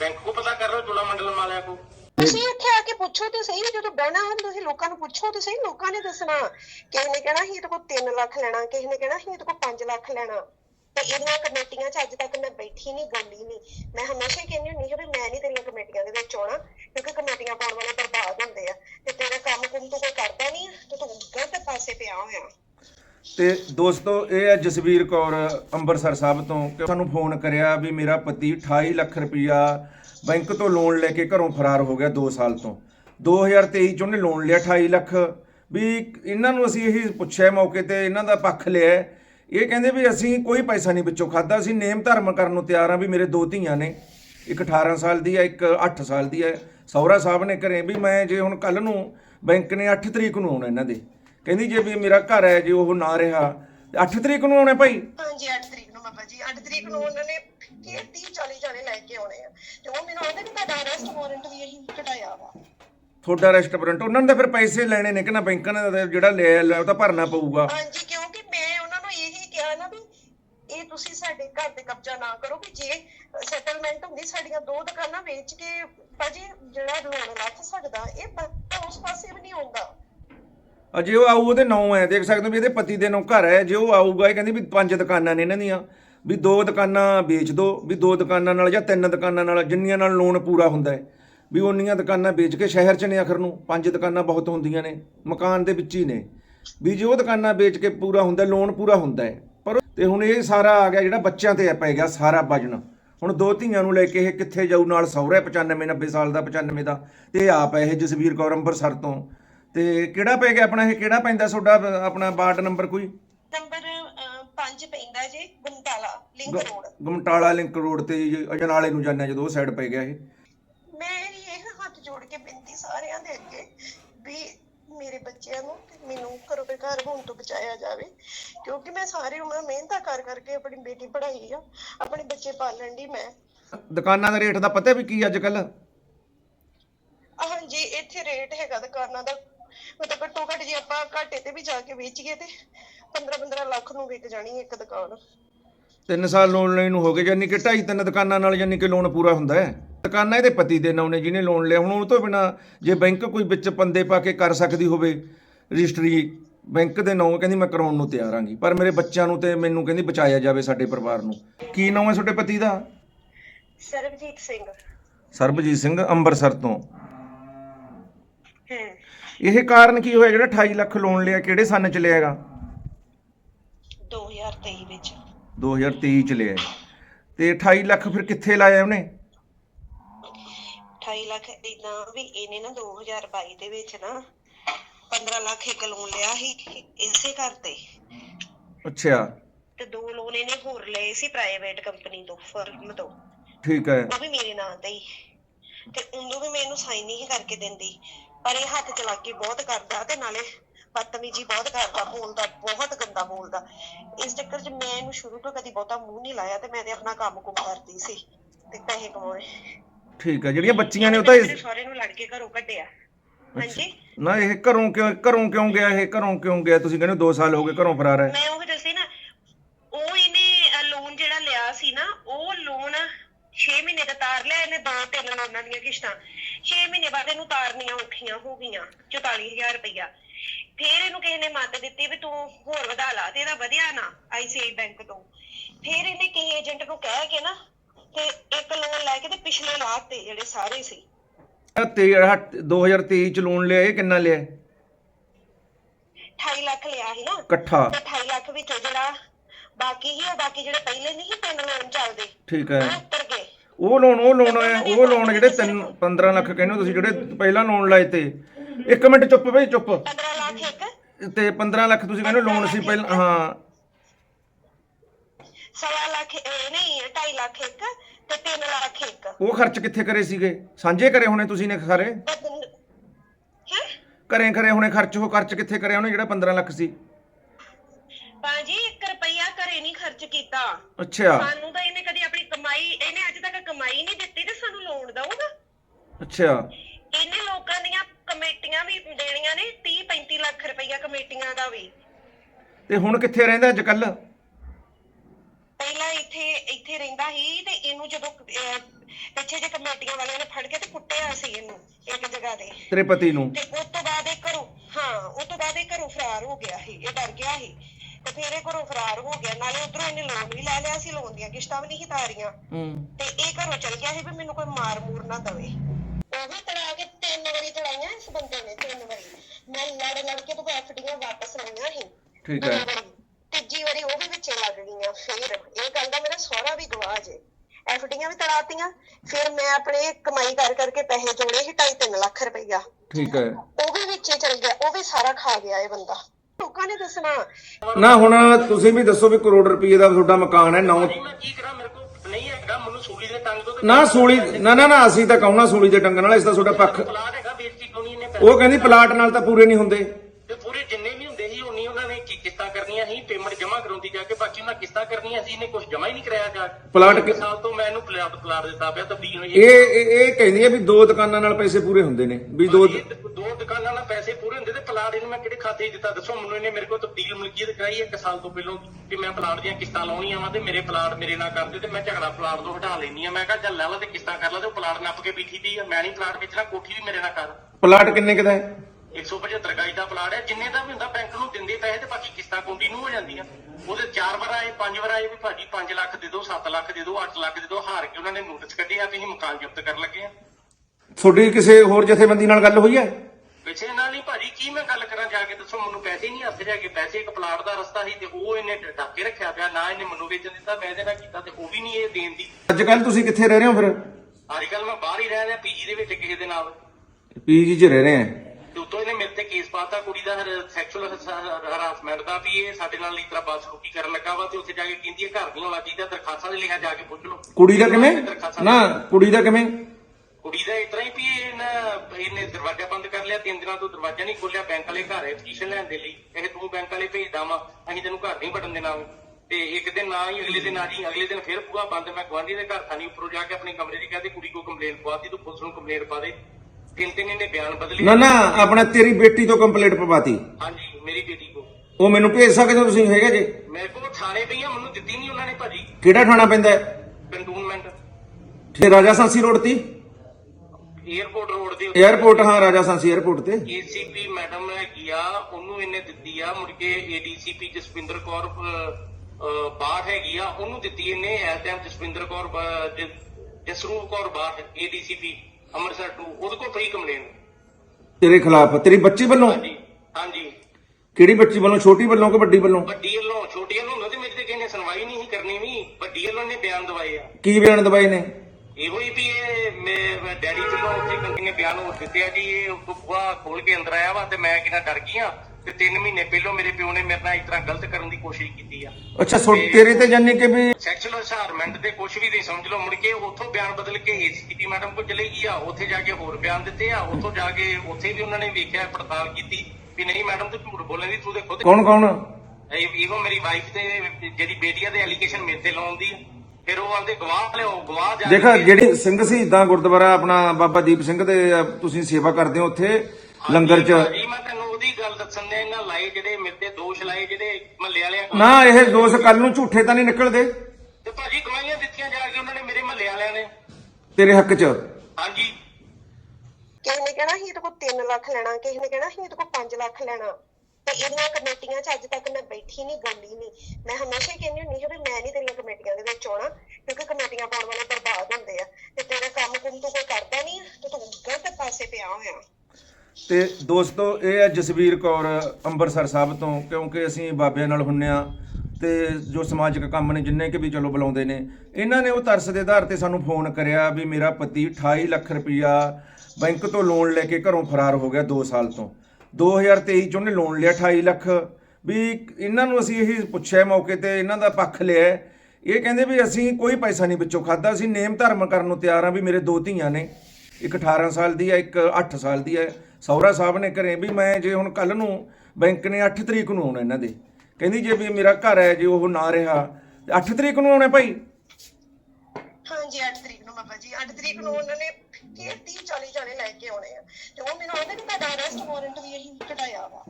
ਬੈਂਕ ਕੋ ਪਤਾ ਕਰ ਲਓ ਚੋਲਾ ਮੰਡਲਮ ਵਾਲਿਆਂ ਕੋ। ਤੁਸੀਂ ਇੱਥੇ ਆ ਕੇ ਪੁੱਛੋ ਤੇ ਸਹੀ ਜਦੋਂ ਬਹਿਣਾ ਹੁੰਦਾ ਤੁਸੀਂ ਲੋਕਾਂ ਨੂੰ ਪੁੱਛੋ ਤੇ ਸਹੀ ਲੋਕਾਂ ਨੇ ਦੱਸਣਾ ਕਿਸੇ ਨੇ ਕਹਿਣਾ ਸੀ ਇਹਦੇ ਕੋਲ 3 ਲੱਖ ਲੈਣਾ ਕਿਸੇ ਨੇ ਕਹਿਣਾ ਸੀ ਇਹਦੇ ਕੋਲ 5 ਲੱਖ ਲੈਣਾ ਤੇ ਇਹਦੀਆਂ ਕਮੇਟੀਆਂ 'ਚ ਅੱਜ ਤੱਕ ਮੈਂ ਬੈਠੀ ਨਹੀਂ ਬੋਲੀ ਨਹੀਂ ਮੈਂ ਹਮੇਸ਼ਾ ਹੀ ਕਹਿੰਦੀ ਹੁੰਦੀ ਹਾਂ ਵੀ ਮੈਂ ਨਹੀਂ ਤੇਰੀਆਂ ਕਮੇਟੀਆਂ ਦੇ ਵਿੱਚ ਆਉਣਾ ਕਿਉਂਕਿ ਕਮੇਟੀਆਂ ਪਾਉਣ ਵਾਲੇ ਬਰਬਾਦ ਹੁੰਦੇ ਆ ਤੇ ਤੇਰਾ ਕੰਮ ਕੁੰਮ ਤੋਂ ਕੋਈ ਕਰਦਾ ਨਹੀਂ ਤੇ ਤੂੰ ਗਲਤ ਪਾਸੇ ਪਿਆ ਹੋਇਆ ਤੇ ਦੋਸਤੋ ਇਹ ਹੈ ਜਸਵੀਰ ਕੌਰ ਅੰਮ੍ਰਿਤਸਰ ਸਾਹਿਬ ਤੋਂ ਕਿ ਸਾਨੂੰ ਫੋਨ ਕਰਿਆ ਵੀ ਮੇਰਾ ਪਤੀ 28 ਲੱਖ ਰੁਪਇਆ ਬੈਂਕ ਤੋਂ ਲੋਨ ਲੈ ਕੇ ਘਰੋਂ ਫਰਾਰ ਹੋ ਗਿਆ 2 ਸਾਲ ਤੋਂ। 2023 ਚ ਉਹਨੇ ਲੋਨ ਲਿਆ 28 ਲੱਖ। ਵੀ ਇਹਨਾਂ ਨੂੰ ਅਸੀਂ ਇਹੀ ਪੁੱਛਿਆ ਮੌਕੇ ਤੇ, ਇਹਨਾਂ ਦਾ ਪੱਖ ਲਿਆ। ਇਹ ਕਹਿੰਦੇ ਵੀ ਅਸੀਂ ਕੋਈ ਪੈਸਾ ਨਹੀਂ ਵਿੱਚੋਂ ਖਾਦਾ ਅਸੀਂ ਨੇਮ ਧਰਮ ਕਰਨ ਨੂੰ ਤਿਆਰ ਆ ਵੀ ਮੇਰੇ ਦੋ ਧੀਆਂ ਨੇ। ਇੱਕ 18 ਸਾਲ ਦੀ ਹੈ ਇੱਕ 8 ਸਾਲ ਦੀ ਹੈ ਸਹੁਰਾ ਸਾਹਿਬ ਨੇ ਘਰੇ ਵੀ ਮੈਂ ਜੇ ਹੁਣ ਕੱਲ ਨੂੰ ਬੈਂਕ ਨੇ 8 ਤਰੀਕ ਨੂੰ ਆਉਣਾ ਇਹਨਾਂ ਦੇ। ਕਹਿੰਦੀ ਜੇ ਵੀ ਮੇਰਾ ਘਰ ਹੈ, ਜੇ ਉਹ ਨਾ ਰਿਹਾ 8 ਤਰੀਕ ਨੂੰ ਆਉਣਾ ਭਾਈ? ਹਾਂਜੀ 8 ਤਰੀਕ ਨੂੰ ਬਾਬਾ ਜੀ 8 ਤਰੀਕ ਨੂੰ ਉਹਨਾਂ ਨੇ ਕਿ 30 40 ਜਾਣੇ ਲੈ ਕੇ ਆਉਣੇ ਆ। ਤੇ ਉਹ ਮੈਨੂੰ ਆਉਂਦੇ ਕਿ ਤੁਹਾਡਾ ਅਰੈਸਟ ਵਾਰੰਟ ਵੀ ਅਸੀਂ ਕਢਾਇਆ ਵਾ। ਤੁਹਾਡਾ ਰੈਸਟੋਰੈਂਟ ਉਹਨਾਂ ਨੇ ਤਾਂ ਫਿਰ ਪੈਸੇ ਲੈਣੇ ਨੇ ਕਿ ਨਾ ਬੈਂਕਾਂ ਨੇ ਤਾਂ ਜਿਹੜਾ ਲਿਆ ਲਿਆ ਉਹ ਤਾਂ ਭਰਨਾ ਪਊਗਾ। ਹਾਂਜੀ ਕਿਉਂਕਿ ਮੈਂ ਉਹਨਾਂ ਨੂੰ ਇਹੀ ਕਿਹਾ ਨਾ ਵੀ ਇਹ ਤੁਸੀਂ ਸਾਡੇ ਘਰ ਤੇ ਕਬਜ਼ਾ ਨਾ ਕਰੋ ਕਿ ਜੇ ਸੈਟਲਮੈਂਟ ਹੁੰਦੀ ਸਾਡੀਆਂ ਦੋ ਦੁਕਾਨਾਂ ਵੇਚ ਕੇ ਭਾਜੀ ਜਿਹੜਾ ਲੋਨ ਲੱਥ ਸਕਦਾ ਇਹ ਪਤਾ ਉਸ ਪਾਸੇ ਵੀ ਨਹੀਂ ਆਉਂਦਾ। ਅਜੇ ਉਹ ਆਊ ਉਹਦੇ ਨਾਂ ਹੈ ਦੇਖ ਸਕਦੇ ਹੋ ਵੀ ਇਹਦੇ ਪਤੀ ਦੇ ਨਾਂ ਘਰ ਹੈ ਜੇ ਉਹ ਆਊਗਾ ਇਹ ਕਹਿੰਦੀ ਵੀ ਪੰਜ ਦੁਕਾਨਾਂ ਨੇ ਇਹਨਾਂ ਦੀਆਂ। ਵੀ ਦੋ ਦੁਕਾਨਾਂ ਵੇਚ ਦੋ, ਵੀ ਦੋ ਦੁਕਾਨਾਂ ਨਾਲ ਜਾਂ ਤਿੰਨ ਦੁਕਾਨਾਂ ਨਾਲ, ਜਿੰਨੀਆਂ ਨਾਲ ਲੋਨ ਪੂਰਾ ਹੁੰਦਾ ਹੈ। ਵੀ ਉਨੀਆਂ ਦੁਕਾਨਾਂ ਵੇਚ ਕੇ ਸ਼ਹਿਰ 'ਚ ਨੇ ਆਖਰ ਨੂੰ, ਪੰਜ ਦੁਕਾਨਾਂ ਬਹੁਤ ਹੁੰਦੀਆਂ ਨੇ, ਮਕਾਨ ਦੇ ਵਿੱਚ ਹੀ ਨੇ। ਵੀ ਜੇ ਉਹ ਦੁਕਾਨਾਂ ਵੇਚ ਕੇ ਪੂਰਾ ਹੁੰਦਾ ਲੋਨ ਪੂਰਾ ਹੁੰਦਾ ਹੈ। ਪਰ ਤੇ ਹੁਣ ਇਹ ਸਾਰਾ ਆ ਗਿਆ ਜਿਹੜਾ ਬੱਚਿਆਂ ਤੇ ਪੈ ਗਿਆ ਸਾਰਾ ਵਜਨ। ਹੁਣ ਦੋ ਧੀਆਂ ਨੂੰ ਲੈ ਕੇ ਇਹ ਕਿੱਥੇ ਜਾਊ ਨਾਲ ਸਹੁਰੇ 95 90 ਸਾਲ ਦਾ 95 ਦਾ, ਤੇ ਇਹ ਆਪ ਹੈ ਇਹ ਜਸਵੀਰ ਕੌਰ ਅੰਬਰਸਰ ਤੋਂ। ਤੇ ਕਿਹੜਾ ਪੈ ਗਿਆ ਆਪਣਾ ਇਹ? ਕਿਹੜਾ ਪੈਂਦਾ ਤੁਹਾਡਾ ਆਪਣਾ ਵਾਰਡ ਨੰਬਰ ਕੋਈ? ਨੰਬਰ 5 ਪੈਂਦਾ ਜੇ Guntala link road. Gumtala link road ਤੇ ਅਜਨਾਲੇ ਨੂੰ ਜਾਂਦੇ ਜਦੋਂ ਉਹ ਸਾਈਡ ਪੈ ਗਿਆ ਇਹ। ਮੈਂ ਇਹ ਹੱਥ ਜੋੜ ਕੇ ਬੇਨਤੀ ਸਾਰਿਆਂ ਦੇ ਅੱਗੇ ਵੀ ਮੇਰੇ ਬੱਚਿਆਂ ਨੂੰ ਮੈਨੂੰ ਘਰੋਂ ਬੇਘਰ ਹੋਣ ਤੋਂ ਬਚਾਇਆ ਜਾਵੇ ਕਿਉਂਕਿ ਮੈਂ ਸਾਰੀ ਉਮਰ ਮਿਹਨਤਾਂ ਕਰ ਕਰਕੇ ਆਪਣੀ ਬੇਟੀ ਪੜ੍ਹਾਈ ਆ ਆਪਣੇ ਬੱਚੇ ਪਾਲਣ ਦੀ ਮੈਂ। ਦੁਕਾਨਾਂ ਦਾ ਰੇਟ ਦਾ ਪਤਾ ਵੀ ਕੀ ਅੱਜ ਕੱਲ ਹਾਂਜੀ ਇੱਥੇ ਰੇਟ ਹੈਗਾ ਦੁਕਾਨਾਂ ਦਾ। ਮਤਲਬ ਘੱਟੋ ਘੱਟ ਜੇ ਆਪਾਂ ਘਾਟੇ ਤੇ ਵੀ ਜਾ ਕੇ ਵੇਚੀਏ ਤੇ 15 15 ਲੱਖ ਨੂੰ ਵਿਕ ਜਾਣੀ ਇੱਕ ਦੁਕਾਨ। 3 ਸਾਲ ਲੋਨ ਲੈਣ ਨੂੰ ਹੋ ਗਏ ਯਾਨੀ ਕਿ ਢਾਈ ਤਿੰਨ ਦੁਕਾਨਾਂ ਨਾਲ ਯਾਨੀ ਕਿ ਲੋਨ ਪੂਰਾ ਹੁੰਦਾ ਹੈ। ਦੁਕਾਨਾਂ ਇਹਦੇ ਪਤੀ ਦੇ ਨਾਂ ਨੇ ਜਿਹਨੇ ਲੋਨ ਲਿਆ ਹੁਣ ਉਹ ਤੋਂ ਬਿਨਾ ਜੇ ਬੈਂਕ ਕੋਈ ਵਿੱਚ ਪੰਦੇ ਪਾ ਕੇ ਕਰ ਸਕਦੀ ਹੋਵੇ ਰਜਿਸਟਰੀ ਬੈਂਕ ਦੇ ਨਾਂ ਕਹਿੰਦੀ ਮੈਂ ਕਰਾਉਣ ਨੂੰ ਤਿਆਰ ਆਂਗੀ ਪਰ ਮੇਰੇ ਬੱਚਿਆਂ ਨੂੰ ਤੇ ਮੈਨੂੰ ਕਹਿੰਦੀ ਬਚਾਇਆ ਜਾਵੇ ਸਾਡੇ ਪਰਿਵਾਰ ਨੂੰ। ਕੀ ਨਾਮ ਹੈ ਤੁਹਾਡੇ ਪਤੀ ਦਾ? ਸਰਬਜੀਤ ਸਿੰਘ। ਸਰਬਜੀਤ ਸਿੰਘ ਅੰਮ੍ਰਿਤਸਰ ਤੋਂ। ਇਹ ਕਾਰਨ ਕੀ ਹੋਇਆ ਜਿਹੜਾ 28 ਲੱਖ ਲੋਨ ਲਿਆ ਕਿਹੜੇ ਸੰਨ ਚ ਲਿਆਗਾ 2023 ਵਿੱਚ। 2023 ਚ ਲਿਆ। ਹੈ। ਤੇ 28 ਲੱਖ ਫਿਰ ਕਿੱਥੇ ਲਾਇਆ ਉਹਨੇ? 28 ਲੱਖ ਇਦਾਂ ਵੀ ਇਹਨੇ ਨਾ 2022 ਦੇ ਵਿੱਚ ਨਾ 15 ਲੱਖ ਇੱਕ ਲੋਨ ਲਿਆ ਸੀ ਇਸੇ ਘਰ ਤੇ। ਅੱਛਾ। ਤੇ ਦੋ ਲੋਨ ਇਹਨੇ ਹੋਰ ਲਏ ਸੀ ਪ੍ਰਾਈਵੇਟ ਕੰਪਨੀ ਤੋਂ ਫਰਮ ਤੋਂ। ਠੀਕ ਹੈ। ਉਹ ਵੀ ਮੇਰੇ ਨਾਂ ਤੇ ਹੀ। ਤੇ ਉਹਨੂੰ ਵੀ ਮੈਂ ਇਹਨੂੰ ਸਾਈਨ ਨਹੀਂ ਕਰਕੇ ਦਿੰਦੀ। ਪਰ ਇਹ ਹੱਥ ਚਲਾ ਕੇ ਬਹੁਤ ਕਰਦਾ ਤੇ ਨਾਲੇ ਬਦਤਮੀਜੀ ਬਹੁਤ ਕਰਦਾ ਬੋਲਦਾ ਬਹੁਤ ਗੰਦਾ ਬੋਲਦਾ। ਇਸ ਚੱਕਰ 'ਚ ਮੈਂ ਇਹਨੂੰ ਸ਼ੁਰੂ ਤੋਂ ਕਦੀ ਬਹੁਤਾ ਮੂੰਹ ਨਹੀਂ ਲਾਇਆ ਤੇ ਮੈਂ ਤੇ ਆਪਣਾ ਕੰਮ ਕੁਮ ਕਰਦੀ ਸੀ ਤੇ ਪੈਸੇ ਕਮਾਉਣੇ। ਠੀਕ ਹੈ ਜਿਹੜੀਆਂ ਬੱਚੀਆਂ ਨੇ ਉਹ ਤਾਂ ਮੇਰੇ ਇਸ- ਸਹੁਰੇ ਨੂੰ ਲੜ ਕੇ ਘਰੋਂ ਕੱਢਿਆ। ਹਾਂਜੀ? ਨਾ ਇਹ ਘਰੋਂ ਕਿਉਂ ਘਰੋਂ ਕਿਉਂ ਗਿਆ ਇਹ ਘਰੋਂ ਕਿਉਂ ਗਿਆ? ਤੁਸੀਂ ਕਹਿੰਦੇ 2 ਸਾਲ ਹੋ ਗਏ ਘਰੋਂ ਫਰਾਰ ਹੈ। ਮੈਂ ਉਹ ਦੱਸੀ ਨਾ ਉਹ ਇਹਨੇ ਲੋਨ ਜਿਹੜਾ ਲਿਆ ਸੀ ਨਾ ਉਹ ਲੋਨ 6 ਮਹੀਨੇ ਦਾ ਤਾਰ ਲਿਆ ਇਹਨੇ ਦੋ ਤਿੰਨ ਲੋਨਾਂ ਦੀਆਂ ਕਿਸ਼ਤਾਂ। 6 ਮਹੀਨੇ ਬਾਅਦ ਇਹਨੂੰ ਤਾਰਨੀਆਂ ਔਖੀਆਂ ਹੋ ਗਈਆਂ 44000 ਰੁਪਇਆ ਫਿਰ ਇਹਨੂੰ ਕਿਸੇ ਨੇ ਮੱਤ ਦਿੱਤੀ ਵੀ ਤੂੰ ਹੋਰ ਵਧਾ ਲਾ ਤੇ ਇਹਦਾ ਵਧਿਆ ਨਾ ਆਈਸੀਆਈ ਬੈਂਕ ਤੋਂ। ਫਿਰ ਇਹਨੇ ਕਿਸੇ ਏਜੰਟ ਨੂੰ ਕਹਿ ਕੇ ਨਾ ਤੇ ਇੱਕ ਲੋਨ ਲੈ ਕੇ ਤੇ ਪਿਛਲੇ ਲਾਹ ਤੇ ਜਿਹੜੇ ਸਾਰੇ ਸੀ। ਤੇ 2023 ਚ ਲੋਨ ਲਿਆ ਇਹ ਕਿੰਨਾ ਲਿਆ? 28 ਲੱਖ ਲਿਆ ਸੀ ਨਾ। ਇਕੱਠਾ। ਤੇ 28 ਲੱਖ ਵਿੱਚੋਂ ਜਿਹੜਾ ਬਾਕੀ ਹੀ ਉਹ ਬਾਕੀ ਜਿਹੜੇ ਪਹਿਲੇ ਨਹੀਂ ਸੀ ਤਿੰਨ ਲੋਨ ਚੱਲਦੇ। ਠੀਕ ਹੈ। ਉਹ ਉੱਤਰ ਗਏ। ਉਹ ਲੋਨ ਉਹ ਲੋਨ ਉਹ ਲੋਨ ਜਿਹੜੇ 3 15 ਲੱਖ ਕਹਿੰਦੇ ਹੋ ਤੁਸੀਂ ਜਿਹੜੇ ਪਹਿਲਾਂ ਲੋਨ ਲਾਏ ਤੇ ਇੱਕ ਮਿੰਟ ਚੁੱਪ ਬਈ ਚੁੱਪ। 15 ਲੱਖ ਇੱਕ? ਤੇ 15 ਲੱਖ ਤੁਸੀਂ ਕਹਿੰਦੇ ਲੋਨ ਸੀ ਪਹਿਲਾਂ ਹਾਂ। ਸਵਾ ਲੱਖ ਇਹ ਨਹੀਂ 2.5 ਲੱਖ ਇੱਕ ਤੇ 3 ਲੱਖ ਇੱਕ। ਉਹ ਖਰਚ ਕਿੱਥੇ ਕਰੇ ਸੀਗੇ? ਸਾਂਝੇ ਕਰੇ ਹੋਣੇ ਤੁਸੀਂ ਨੇ ਸਾਰੇ ਹੈ? ਘਰੇ ਕਰੇ ਹੋਣੇ ਖਰਚ ਉਹ ਖਰਚ ਕਿੱਥੇ ਕਰਿਆ ਉਹਨੇ ਜਿਹੜਾ 15 ਲੱਖ ਸੀ? ਬਾਜੀ 1 ਰੁਪਇਆ ਘਰੇ ਨਹੀਂ ਖਰਚ ਕੀਤਾ। ਅੱਛਾ। ਸਾਨੂੰ ਤਾਂ ਇਹਨੇ ਕਦੀ ਆਪਣੀ ਕਮਾਈ ਇਹਨੇ ਅੱਜ ਤੱਕ ਕਮਾਈ ਨਹੀਂ ਦਿੱਤੀ ਤੇ ਸਾਨੂੰ ਲੋਨ ਦਊਗਾ। ਅੱਛਾ। ਇਹਨੇ ਲੋਕਾਂ ਦੀਆਂ ਕਮੇਟੀਆਂ ਵੀ ਦੇਣੀਆਂ ਨੇ 30 35 ਲੱਖ ਰੁਪਈਆ ਕਮੇਟੀਆਂ ਦਾ ਵੀ। ਤੇ ਹੁਣ ਕਿੱਥੇ ਰਹਿੰਦਾ ਅੱਜ ਕੱਲ ਪਹਿਲਾਂ ਇੱਥੇ ਇੱਥੇ ਰਹਿੰਦਾ ਸੀ ਤੇ ਇਹਨੂੰ ਜਦੋਂ ਅਹ, ਪਿੱਛੇ ਜੇ ਕਮੇਟੀਆਂ ਵਾਲਿਆਂ ਨੇ ਫੜ ਕੇ ਤੇ ਕੁੱਟਿਆ ਸੀ ਇਹਨੂੰ ਇੱਕ ਜਗ੍ਹਾ ਤੇ। ਤੇਰੇ ਪਤੀ ਨੂੰ। ਤੇ ਉਸ ਤੋਂ ਬਾਅਦ ਇਹ ਘਰੋਂ ਹਾਂ ਉਸ ਤੋਂ ਬਾਅਦ ਇਹ ਘਰੋਂ ਫਰਾਰ ਹੋ ਗਿਆ ਸੀ ਇਹ ਡਰ ਗਿਆ ਸੀ। ਤੇ ਫਿਰ ਇਹ ਘਰੋਂ ਫਰਾਰ ਹੋ ਗਿਆ। ਨਾਲੇ ਉਧਰੋਂ ਇਹਨੇ ਲੋਨ ਵੀ ਲੈ ਲਿਆ ਸੀ ਲੋਨ ਦੀਆਂ ਕਿਸ਼ਤਾਂ ਵੀ ਨਹੀਂ ਸੀ ਤਾਰੀਆਂ। ਹੂੰ। ਤੇ ਇਹ ਘਰੋਂ ਚਲ ਗਿਆ ਸੀ ਵੀ ਮੈਨੂੰ ਕੋਈ ਮਾਰ ਮੂਰ ਨਾ ਦਵੇ। ਉਹ ਤੜਾ ਕੇ ਤਿੰਨ ਵਾਰੀ ਤੜਾਈਆਂ ਇਸ ਬੰਦੇ ਨੇ ਤਿੰਨ ਵਾਰੀ। ਮੈਂ ਲੜ ਲੜ ਕੇ ਤੋਂ ਐਫਡੀਆਂ ਵਾਪਸ ਲਈਆਂ ਸੀ। ਠੀਕ ਹੈ। ਤੀਜੀ ਵਾਰੀ ਉਹ ਵੀ ਵਿੱਚੇ ਲੱਗ ਗਈਆਂ ਫਿਰ ਇਹ ਗੱਲ ਦਾ ਮੇਰਾ ਸਹੁਰਾ ਵੀ ਗਵਾਹ ਜੇ। ਐਫਡੀਆਂ ਵੀ ਤੜਾਤੀਆਂ ਫਿਰ ਮੈਂ ਆਪਣੇ ਕਮਾਈ ਕਰ ਕਰਕੇ ਪੈਸੇ ਜੋੜੇ ਸੀ 2.5 ਲੱਖ ਰੁਪਈਆ। ਠੀਕ ਹੈ। ਉਹ ਵੀ ਵਿੱਚੇ ਚਲ ਗਿਆ ਉਹ ਵੀ ਸਾਰਾ ਖਾ ਗਿਆ ਇਹ ਬੰਦਾ। ਲੋਕਾਂ ਨੇ ਦੱਸਣਾ। ਨਾ ਹੁਣ ਤੁਸੀਂ ਵੀ ਦੱਸੋ ਵੀ ਕਰੋੜ ਰੁਪਏ ਦਾ ਤੁਹਾਡਾ ਮਕਾਨ ਹੈ ਨੌ ਭਾਜੀ ਮੈਂ ਕੀ ਕਰਾਂ ਮੇਰੇ ਕੋਲ ਨਹੀਂ ਹੈਗਾ ਮੈਨੂੰ ਸੂਲੀ ਦੇ ਟੰਗ ਤੋਂ ਤੇ ਨਾ ਸੂਲੀ ਨਾ ਨਾ ਨਾ ਅਸੀਂ ਤਾਂ ਕਹਉਣਾ ਸੂਲੀ ਦੇ ਟੰਗਣ ਵਾਲਾ ਇਸ ਦਾ ਤੁਹਾਡਾ ਪੱਖ ਪਲਾਟ ਹੈਗਾ ਬੇਇੱਜ਼ਤੀ ਕਿਉਂ ਨਹੀਂ ਇਹਨੇ ਉਹ ਕਹਿੰਦੀ ਪਲਾਟ ਨਾਲ ਤਾਂ ਪੂਰੇ ਨਹੀਂ ਹੁੰਦੇ। ਤੇ ਪੂਰੇ ਜਿੰਨੇ ਵੀ ਹੁੰਦੇ ਸੀ ਉਨੀ ਉਹਨਾਂ ਨੇ ਕੀ ਕਿਸ਼ਤਾਂ ਕਰਨੀਆਂ ਸੀ ਪੇਮੈਂਟ ਜਮ੍ਹਾਂ ਕਰਾਉਂਦੀ ਜਾ ਕੇ ਬਾਕੀ ਉਹਨਾਂ ਕਿਸ਼ਤਾਂ ਕਰਨੀਆਂ ਸੀ ਇਹਨੇ ਕੁਝ ਜਮ੍ਹਾਂ ਹੀ ਨਹੀਂ ਕਰਾਇਆ ਜਾ ਕੇ। ਪਲਾਟ ਇੱਕ ਕਿ- ਸਾਲ ਤੋਂ ਮੈਂ ਇਹਨੂੰ ਪਲਾਟ ਪਲਾਟ ਦਿੱਤਾ ਪਿਆ ਤਬਦੀਲ ਹੋਈ ਇਹ ਇਹ ਇਹ ਕਹਿੰਦੀ ਹੈ ਵੀ ਦੋ ਦੁਕਾਨਾਂ ਨਾਲ ਪੈਸੇ ਪੂਰੇ ਹੁੰਦੇ ਨੇ ਵੀ ਦੋ ਦੋ ਦੁਕਾਨਾਂ ਨਾਲ ਪੈਸੇ ਪੂਰੇ ਹੁੰਦੇ ਤੇ ਪਲਾਟ ਇਹਨੂੰ ਮੈਂ ਕਿਹੜੇ ਖਾਤੇ 'ਚ ਦਿੱਤਾ? ਦੱਸੋ ਮੈਨੂੰ ਇਹਨੇ ਮੇਰੇ ਕੋਲ ਤਬਦੀਲ ਮਲਕੀਅਤ ਕਰਾਈ ਇੱਕ ਸਾਲ ਤੋਂ ਪਹਿਲਾਂ ਕਿ ਮੈਂ ਪਲਾਟ ਦੀਆਂ ਕਿਸ਼ਤਾਂ ਲਾਉਣੀਆਂ ਵਾ ਤੇ ਮੇਰੇ ਪਲਾਟ ਮੇਰੇ ਨਾਲ ਕਰਦੇ ਤੇ ਮੈਂ ਝਗੜਾ ਪਲਾਟ ਤੋਂ ਹਟਾ ਲੈਣੀ ਆ ਮੈਂ ਕਿਹਾ ਚੱਲ ਲੈ ਲਾ ਤੇ ਕਿਸ਼ਤਾਂ ਕਰ ਲਾ ਤੇ ਉਹ ਪਲਾਟ ਨੱਪ ਕੇ ਬੈਠੀ ਦੀ ਆ। ਮੈਂ ਨਹੀਂ ਪਲਾਟ ਵੇਚਣਾ ਕੋਠੀ ਵੀ ਮੇਰੇ ਨਾਲ ਕਰ। ਪਲਾਟ ਕਿੰਨੇ ਕੁ ਦਾ ਹੈ? 175 ਗਾਈ ਦਾ ਪਲਾਟ ਹੈ। ਜਿੰਨੇ ਦਾ ਵੀ ਹੁੰਦਾ ਬੈਂਕ ਨੂੰ ਦਿੰਦੇ ਪੈਸੇ ਤੇ ਬਾਕੀ ਕਿਸ਼ਤਾਂ ਕੰਟੀਨਿਊ ਹੋ ਜਾਂਦੀਆਂ। ਉਹਦੇ ਚਾਰ ਵਾਰ ਆਏ ਪੰਜ ਵਾਰ ਆਏ ਵੀ ਭਾਜੀ 5 ਲੱਖ ਦੇ ਦਿਓ 7 ਲੱਖ ਦੇ ਦਿਓ 8 ਲੱਖ ਦੇ ਦਿਓ ਹਾਰ ਕੇ ਉਹਨਾਂ ਨੇ ਨੋਟਿਸ ਕੱਢਿਆ ਕਿ ਅਸੀਂ ਮਕਾਨ ਜ਼ਬਤ ਕਰਨ ਲੱਗੇ ਆ। ਤੁਹਾਡੀ ਕਿਸੇ ਹੋਰ ਜਥੇਬੰਦੀ ਨਾਲ ਗੱਲ ਹੋਈ ਹੈ? ਪਿੱਛੇ ਨਾਲ ਨਹੀਂ ਭਾਜੀ ਕੀ ਮੈਂ ਗੱਲ ਕਰਾਂ ਜਾ ਕੇ? ਦੱਸੋ ਮੈਨੂੰ ਪੈਸੇ ਨਹੀਂ ਹੱਥ ਜਾ ਕੇ। ਪੈਸੇ ਇੱਕ ਪਲਾਟ ਦਾ ਰਸਤਾ ਸੀ ਤੇ ਉਹ ਇਹਨੇ ਢੱਕੇ ਰੱਖਿਆ ਪਿਆ। ਨਾ ਇਹਨੇ ਮੈਨੂੰ ਵੇਚਣ ਦਿੱਤਾ ਮੈਂ ਇਹਦੇ ਨਾਲ ਕੀਤਾ ਤੇ ਉਹ ਵੀ ਨਹੀਂ ਇਹ ਦੇਣ ਦੀ। ਅੱਜ ਕੱਲ ਤੁਸੀਂ ਕਿੱਥੇ ਰਹਿ ਰਹੇ ਹੋ ਫਿਰ? ਅੱਜ ਕੱਲ ਮੈਂ ਬਾਹਰ ਹੀ ਰਹਿ ਰਿਹਾ ਪੀਜੀ ਦੇ ਵਿੱਚ ਕਿਸੇ ਦੇ ਨਾਲ। ਪੀਜੀ 'ਚ ਰਹਿ ਰਹੇ ਆ? ਤੇ ਉੱਤੋਂ ਇਹਨੇ ਮੇਰੇ ਤੇ ਕੇਸ ਪਾਤਾ ਕੁੜੀ ਦਾ ਸੈਕਸ਼ੂਅਲ ਹਰਾਸਮੈਂਟ ਦਾ ਵੀ ਇਹ ਸਾਡੇ ਨਾਲ ਇਸ ਤਰ੍ਹਾਂ ਬਦਸਲੂਕੀ ਕਰਨ ਲੱਗਾ ਵਾ ਤੇ ਉੱਥੇ ਜਾ ਕੇ ਕਹਿੰਦੀ ਹੈ ਘਰ ਨਹੀਂ ਹੋਣਾ ਚਾਹੀਦਾ ਦਰਖਾਸਤਾਂ ਦੇ ਲਿਖਿਆ ਜਾ ਕੇ ਪੁੱਛ ਲਓ। ਕੁੜੀ ਦਾ ਕਿਵੇਂ? ਨਾ ਕੁੜੀ ਦਾ ਕਿਵੇਂ? ਕੁੜੀ ਦਾ ਇਤਰਾ ਹੀ ਵੀ ਇਹਨਾਂ ਇਹਨੇ ਦਰਵਾਜ਼ਾ ਬੰਦ ਕਰ ਲਿਆ ਤਿੰਨ ਦਿਨਾਂ ਤੋਂ ਦਰਵਾਜ਼ਾ ਨਹੀਂ ਖੋਲਿਆ ਬੈਂਕ ਵਾਲੇ ਘਰ ਹੈ ਪਟੀਸ਼ਨ ਲੈਣ ਦੇ ਲਈ। ਇਹ ਤੂੰ ਬੈਂਕ ਵਾਲੇ ਭੇਜਦਾ ਵਾ ਅਸੀਂ ਤੈਨੂੰ ਘਰ ਨਹੀਂ ਵੜਨ ਦੇਣਾ। ਤੇ ਇੱਕ ਦਿਨ ਨਾ ਹੀ ਅਗਲੇ ਦਿਨ ਆ ਜੀ ਅਗਲੇ ਦਿਨ ਫਿਰ ਪੂਆ ਬੰਦ। ਮੈਂ ਗਵਾਂਢੀ ਦੇ ਘਰ ਥਾਣੀ ਉੱਪਰੋਂ ਜਾ ਕੇ ਆਪਣੇ ਕਮਰੇ 'ਚ ਕਹਿੰਦੇ ਕੁੜੀ ਕੋ ਕੰਪਲੇਂਟ ਪਵਾਤੀ ਤੂੰ ਪੁਲਿਸ ਨੂੰ ਕੰਪਲੇਂਟ ਪਾ ਦੇ। ਤਿੰਨ ਤਿੰਨ ਇਹਨੇ ਬਿਆਨ ਬਦਲੇ। ਨਾ ਨਾ ਆਪਣਾ ਤੇਰੀ ਬੇਟੀ ਤੋਂ ਕੰਪਲੀਟ ਪਵਾਤੀ। ਹਾਂਜੀ ਮੇਰੀ ਬੇਟੀ ਕੋ। ਉਹ ਮੈਨੂੰ ਭੇਜ ਸਕਦੇ ਹੋ ਤੁਸੀਂ ਹੈਗੇ ਜੇ? ਮੇਰੇ ਕੋਲ ਥਾਣੇ ਪਈਆਂ ਮੈਨੂੰ ਦਿੱਤੀ ਨਹੀਂ ਉਹਨਾਂ ਨੇ ਭਾਜੀ। ਕਿਹੜਾ ਥਾਣਾ ਪੈਂਦਾ ਹੈ? ਕੰਟੂਨਮੈਂਟ। ਤੇ ਰਾਜਾ ਸਾਂਸੀ ਰੋਡ ਤੇ। 에어ਪੋਰਟ ਰੋਡ ਦੇ ਉੱਤੇ 에어ਪੋਰਟ ਹਾਂ ਰਾਜਾ ਸਾਂਸੀ 에어ਪੋਰਟ ਤੇ ਏਸੀਪੀ ਮੈਡਮ ਹੈਗੀ ਆ ਉਹਨੂੰ ਇਹਨੇ ਦਿੱਤੀ ਆ ਮੁੜ ਕੇ ਏਡੀਸੀਪੀ ਜਸਵਿੰਦਰ ਕੌਰ ਅਹ, ਬਾਠ ਹੈਗੀ ਉਹਨੂੰ ਦਿੱਤੀ ਇਹਨੇ S time Jaswinder Kaur Jasroop Kaur Bath ADCP Amritsar two ਉਹਦੇ ਕੋਲ ਪਈ ਕੰਪਲੇਨ ਤੇਰੇ ਖਿਲਾਫ ਤੇਰੀ ਬੱਚੀ ਵੱਲੋਂ? ਹਾਂਜੀ ਕਿਹੜੀ ਬੱਚੀ ਵੱਲੋਂ ਛੋਟੀ ਵੱਲੋਂ ਕਿ ਵੱਡੀ ਵੱਲੋਂ? ਵੱਡੀ ਵੱਲੋਂ ਛੋਟੀ ਵੱਲੋਂ ਨਾ ਤੇ ਮੇਰੇ ਤੇ ਕਿਸੇ ਸੁਣਵਾਈ ਨਹੀਂ ਕਰਨੀ ਵੀ ਵੱਡੀ ਵੱਲੋਂ ਨੇ ਬਿਆਨ ਦਵਾਏ ਆ। ਕੀ ਬਿਆਨ ਦਵਾਈ ਨੇ? ਇਹੋ ਹੀ ਵੀ ਇਹ ਡੈਡੀ ਵੱਲੋਂ ਉੱਥੇ ਕੰਪਨੀ ਨੇ ਬਿਆਨ ਹੋ ਦਿੱਤੇ ਆ ਜੀ ਇਹ ਬੁਆ ਖੋਲ ਕੇ ਅੰਦਰ ਆਇਆ ਵਾ ਤੇ ਮੈਂ ਕਿੰਨਾ ਡਰ ਗਈ ਆ ਤੇ 3 ਮਹੀਨੇ ਪਹਿਲਾਂ ਮੇਰੇ ਪਿਓ ਨੇ ਮੇਰੇ ਨਾਲ ਇਸ ਤਰ੍ਹਾਂ ਗਲਤ ਕਰਨ ਦੀ ਕੋਸ਼ਿਸ਼ ਕੀਤੀ ਆ। ਅੱਛਾ ਸੋ ਤੇਰੇ ਤੇ ਜਾਨੀ ਕਿ ਵੀ ਸੈਕਸ਼ੂਅਲ ਹਰਾਸਮੈਂਟ ਦੇ ਕੁਝ ਵੀ ਨਹੀਂ ਸਮਝ ਲਓ ਮੁੜ ਕੇ ਉੱਥੋਂ ਬਿਆਨ ਬਦਲ ਕੇ ਏਸੀਪੀ ਮੈਡਮ ਕੋਲ ਚਲੇ ਗਈ ਆ ਉੱਥੇ ਜਾ ਕੇ ਹੋਰ ਬਿਆਨ ਦਿੱਤੇ ਆ ਉੱਥੋਂ ਜਾ ਕੇ ਉੱਥੇ ਵੀ ਉਹਨਾਂ ਨੇ ਵੇਖਿਆ ਪੜਤਾਲ ਕੀਤੀ ਵੀ ਨਹੀਂ ਮੈਡਮ ਤੂੰ ਝੂਠ ਬੋਲਣ ਦੀ ਤੂੰ ਤੇ ਖੁਦ ਕੌਣ ਕੌਣ ਇਹ- ਇਹੋ ਮੇਰੀ ਵਾਈਫ ਤੇ ਜਿਹੜੀ ਬੇਟੀਆਂ ਦੇ ਐਲੀਗੇਸ਼ਨ ਮੇਰੇ ਤੇ ਲਾਉਂਦੀ ਆ। ਫਿਰ ਉਹ ਆਂਦੇ ਗਵਾਹ ਲਿਓ ਗਵਾਹ ਜਾ ਦੇਖ ਕੇ- ਜਿਹੜੀ ਸਿੰਘ ਸ਼ਹੀਦਾਂ ਗੁਰਦੁਆਰਾ ਆਪਣਾ ਬਾਬਾ ਦੀਪ ਸਿੰਘ ਦੇ ਤੁਸੀਂ ਸੇਵਾ ਕਰਦੇ ਹੋ ਉੱਥੇ ਲੰਗਰ 'ਚ। ਜੀ ਮੈਂ ਤੈਨੂੰ ਉਹਦੀ ਗੱਲ ਦੱਸਣ ਦੇ ਇਹਨਾਂ ਲਾਏ ਜਿਹੜੇ ਮੇਰੇ ਤੇ ਦੋਸ਼ ਲਾਏ ਜਿਹੜੇ ਮਹੱਲੇ ਵਾਲਿਆਂ ਕੋਲ। ਨਾ ਇਹ ਦੋਸ਼ ਕੱਲ ਨੂੰ ਝੂਠੇ ਤਾਂ ਨਹੀਂ ਨਿਕਲਦੇ। ਤੇ ਭਾਜੀ ਗਵਾਹੀਆਂ ਦਿੱਤੀਆਂ ਜਾ ਕੇ ਉਹਨਾਂ ਨੇ ਮੇਰੇ ਮਹੱਲੇ ਵਾਲਿਆਂ ਨੇ। ਤੇਰੇ ਹੱਕ 'ਚ। ਹਾਂਜੀ। ਕਿਸੇ ਨੇ ਕਹਿਣਾ ਸੀ ਇਹਦੇ ਕੋਲ 3 ਲੱਖ ਲੈਣਾ ਕਿਸੇ ਨੇ ਕਹਿਣਾ ਸੀ ਇਹਦੇ ਕੋਲ 5 ਲੱਖ ਲੈਣਾ। ਤੇ ਇਹਨਾਂ ਕਮੇਟੀਆਂ 'ਚ ਅੱਜ ਤੱਕ ਮੈਂ ਬੈਠੀ ਨਹੀਂ ਬੋਲੀ ਨਹੀਂ ਮੈਂ ਹਮੇਸ਼ਾ ਹੀ ਕਹਿੰਦੀ ਹੁੰਦੀ ਹਾਂ ਵੀ ਮੈਂ ਨਹੀਂ ਤੇਰੀਆਂ ਕਮੇਟੀਆਂ ਦੇ ਵਿੱਚ ਆਉਣਾ, ਕਿਉਂਕਿ ਕਮੇਟੀਆਂ ਪਾਉਣ ਵਾਲੇ ਬਰਬਾਦ ਹੁੰਦੇ ਆ। ਤੇ ਤੇਰਾ ਕੰਮ ਕੁੰਮ ਤੂੰ ਕੋਈ ਕਰਦਾ ਨਹੀਂ ਤੇ ਤੂੰ ਗਲਤ ਪਾਸੇ ਪਿਆ ਹੋਇਆ। ਤੇ ਦੋਸਤੋ, ਇਹ ਹੈ ਜਸਵੀਰ ਕੌਰ ਅੰਮ੍ਰਿਤਸਰ ਸਾਹਿਬ ਤੋਂ, ਕਿਉਂਕਿ ਅਸੀਂ ਬਾਬਿਆਂ ਨਾਲ ਹੁੰਨੇ ਆ ਤੇ ਜੋ ਸਮਾਜਿਕ ਕੰਮ ਨੇ, ਜਿੰਨੇ ਕਿ ਵੀ ਚਲੋ ਬੁਲਾਉਂਦੇ ਨੇ, ਇਹਨਾਂ ਨੇ ਉਹ ਤਰਸ ਦੇ ਆਧਾਰ ਤੇ ਸਾਨੂੰ ਫੋਨ ਕਰਿਆ ਵੀ ਮੇਰਾ ਪਤੀ 28 ਲੱਖ ਰੁਪਇਆ ਬੈਂਕ ਤੋਂ ਲੋਨ ਲੈ ਕੇ ਘਰੋਂ ਫਰਾਰ ਹੋ ਗਿਆ 2 ਸਾਲ ਤੋਂ। 2023 ਚ ਉਹਨੇ ਲੋਨ ਲਿਆ 28 ਲੱਖ। ਵੀ ਇਹਨਾਂ ਨੂੰ ਅਸੀਂ ਇਹੀ ਪੁੱਛਿਆ ਮੌਕੇ ਤੇ, ਇਹਨਾਂ ਦਾ ਪੱਖ ਲਿਆ। ਇਹ ਕਹਿੰਦੇ ਵੀ ਅਸੀਂ ਕੋਈ ਪੈਸਾ ਨਹੀਂ ਵਿੱਚੋਂ ਖਾਦਾ ਅਸੀਂ ਨੇਮ ਧਰਮ ਕਰਨ ਨੂੰ ਤਿਆਰ ਆ ਵੀ ਮੇਰੇ ਦੋ ਧੀਆਂ ਨੇ। ਇੱਕ 18 ਸਾਲ ਦੀ ਹੈ ਇੱਕ 8 ਸਾਲ ਦੀ ਹੈ ਸਹੁਰਾ ਸਾਹਿਬ ਨੇ ਘਰੇ ਵੀ ਮੈਂ ਜੇ ਹੁਣ ਕੱਲ ਨੂੰ ਬੈਂਕ ਨੇ 8 ਤਰੀਕ ਨੂੰ ਆਉਣਾ ਇਹਨਾਂ ਦੇ। ਕਹਿੰਦੀ ਜੇ ਵੀ ਮੇਰਾ ਘਰ ਹੈ, ਜੇ ਉਹ ਨਾ ਰਿਹਾ ਤੇ 8 ਤਰੀਕ ਨੂੰ ਆਉਣਾ ਭਾਈ? ਹਾਂਜੀ 8 ਤਰੀਕ ਨੂੰ ਬਾਬਾ ਜੀ 8 ਤਰੀਕ ਨੂੰ ਉਹਨਾਂ ਨੇ ਫਿਰ 30 40 ਜਾਣੇ ਲੈ ਕੇ ਆਉਣੇ ਆ। ਤੇ ਉਹ ਮੈਨੂੰ ਆਉਂਦੇ ਕਿ ਤੁਹਾਡਾ ਅਰੈਸਟ ਵਾਰੰਟ ਵੀ ਅਸੀਂ ਕਢਾਇਆ ਵਾ।